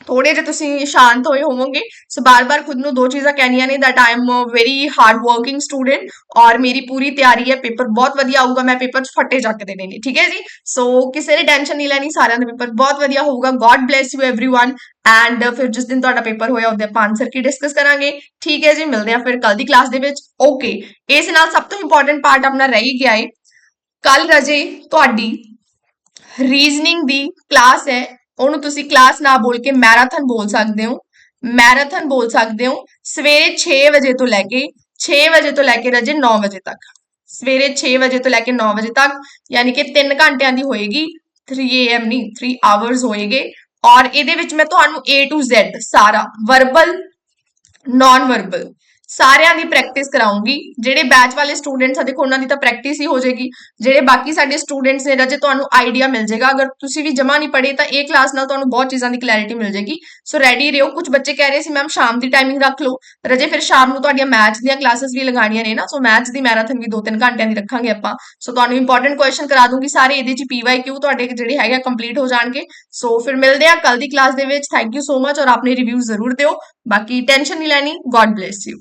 ਥੋੜੇ ਜਿਹਾ ਤੁਸੀਂ ਸ਼ਾਂਤ ਹੋਏ ਹੋਵੋਗੇ ਸੋ ਬਾਰ-ਬਾਰ ਖੁਦ ਨੂੰ ਦੋ ਚੀਜ਼ਾਂ ਕਹਿਣੀਆਂ ਨੇ that I am a very hard working student ਔਰ ਮੇਰੀ ਪੂਰੀ ਤਿਆਰੀ ਹੈ ਪੇਪਰ ਬਹੁਤ ਵਧੀਆ ਆਊਗਾ ਮੈਂ ਪੇਪਰ 'ਚ ਫੱਟੇ ਚੱਕ ਦੇਣੇ ਨੇ ਠੀਕ ਹੈ ਜੀ ਸੋ ਕਿਸੇ ਨੇ ਟੈਨਸ਼ਨ ਨਹੀਂ ਲੈਣੀ ਸਾਰਿਆਂ ਦਾ ਪੇਪਰ ਬਹੁਤ ਵਧੀਆ ਹੋਊਗਾ god bless you everyone and ਫਿਰ ਜਿਸ ਦਿਨ ਤੁਹਾਡਾ ਪੇਪਰ ਹੋਇਆ ਉਹਦੇ ਆਪਾਂ ਆਨਸਰ ਕੀ ਡਿਸਕਸ ਕਰਾਂਗੇ ਠੀਕ ਹੈ ਜੀ ਮਿਲਦੇ ਆ ਫਿਰ ਕੱਲ ਦੀ ਕਲਾਸ ਦੇ ਵਿੱਚ ਓਕੇ ਇਸ ਨਾਲ ਸਭ ਤੋਂ ਇੰਪੋਰਟੈਂਟ ਪਾਰਟ ਆਪਣਾ ਰਹਿ ਹੀ ਗਿਆ ਹੈ ਕੱਲ ਰਜੇ ਤੁਹਾਡੀ ਰੀਜ਼ਨਿੰਗ ਦੀ ਕਲਾਸ ਹੈ। ਉਹਨੂੰ ਤੁਸੀਂ ਕਲਾਸ ਨਾ ਬੋਲ ਕੇ ਮੈਰਾਥਨ ਬੋਲ ਸਕਦੇ ਹੋ। ਮੈਰਾਥਨ ਬੋਲ ਸਕਦੇ ਹੋ ਸਵੇਰੇ 6 ਵਜੇ ਤੋਂ ਲੈ ਕੇ 6 ਵਜੇ ਤੋਂ ਲੈ ਕੇ ਰਜੇ 9 ਵਜੇ ਤੱਕ। ਸਵੇਰੇ 6 ਵਜੇ ਤੋਂ ਲੈ ਕੇ 9 ਵਜੇ ਤੱਕ, ਯਾਨੀ ਕਿ 3 ਘੰਟਿਆਂ ਦੀ ਹੋਏਗੀ 3 am ਨਹੀਂ 3 ਆਵਰਸ ਹੋਏਗੇ। ਔਰ ਇਹਦੇ ਵਿੱਚ ਮੈਂ ਤੁਹਾਨੂੰ A to Z ਸਾਰਾ ਵਰਬਲ ਨਾਨ ਵਰਬਲ ਸਾਰਿਆਂ ਦੀ ਪ੍ਰੈਕਟਿਸ ਕਰਾਉਂਗੀ। ਜਿਹੜੇ ਬੈਚ ਵਾਲੇ ਸਟੂਡੈਂਟਸ ਆ, ਦੇਖੋ ਉਹਨਾਂ ਦੀ ਤਾਂ ਪ੍ਰੈਕਟਿਸ ਹੀ ਹੋ ਜਾਏਗੀ। ਜਿਹੜੇ ਬਾਕੀ ਸਾਡੇ ਸਟੂਡੈਂਟਸ ਨੇ, ਰਜੇ ਤੁਹਾਨੂੰ ਆਈਡੀਆ ਮਿਲ ਜਾਏਗਾ। ਅਗਰ ਤੁਸੀਂ ਵੀ ਜਮਾ ਨਹੀਂ ਪੜ੍ਹੇ, ਤਾਂ ਇਹ ਕਲਾਸ ਨਾਲ ਤੁਹਾਨੂੰ ਬਹੁਤ ਚੀਜ਼ਾਂ ਦੀ ਕਲੈਰਿਟੀ ਮਿਲ ਜਾਏਗੀ। ਸੋ ਰੈਡੀ ਰਹੋ। ਕੁਝ ਬੱਚੇ ਕਹਿ ਰਹੇ ਸੀ ਮੈਮ ਸ਼ਾਮ ਦੀ ਟਾਈਮਿੰਗ ਰੱਖ ਲਓ। ਰਜੇ, ਫਿਰ ਸ਼ਾਮ ਨੂੰ ਤੁਹਾਡੀਆਂ ਮੈਥ ਦੀਆਂ ਕਲਾਸਿਸ ਵੀ ਲਗਾਉਣੀਆਂ ਨੇ ਨਾ। ਸੋ ਮੈਥ ਦੀ ਮੈਰਾਥਨ ਵੀ 2-3 ਘੰਟਿਆਂ ਦੀ ਰੱਖਾਂਗੇ ਆਪਾਂ। ਸੋ ਤੁਹਾਨੂੰ ਇੰਪੋਰਟੈਂਟ ਕੁਐਸਚਨ ਕਰਾ ਦੂੰਗੀ। ਸਾਰੇ ਇਹਦੇ ਚ ਪੀਵਾਈਕਿਊ ਤੁਹਾਡੇ ਜਿਹੜੇ ਹੈਗੇ ਕੰਪਲੀਟ ਹੋ ਜਾਣਗੇ। ਸੋ ਫਿਰ ਮਿਲਦੇ ਆ ਕੱਲ ਦੀ ਕਲਾਸ ਦੇ ਵਿੱਚ। ਥੈਂਕ ਯੂ ਸੋ ਮਚ ਔਰ ਆਪਣੇ ਰਿਵਿਊ ਜ਼ਰੂਰ ਦਿਓ। ਬਾਕੀ ਟੈਨਸ਼ਨ ਨਹੀਂ ਲੈਣੀ। God bless you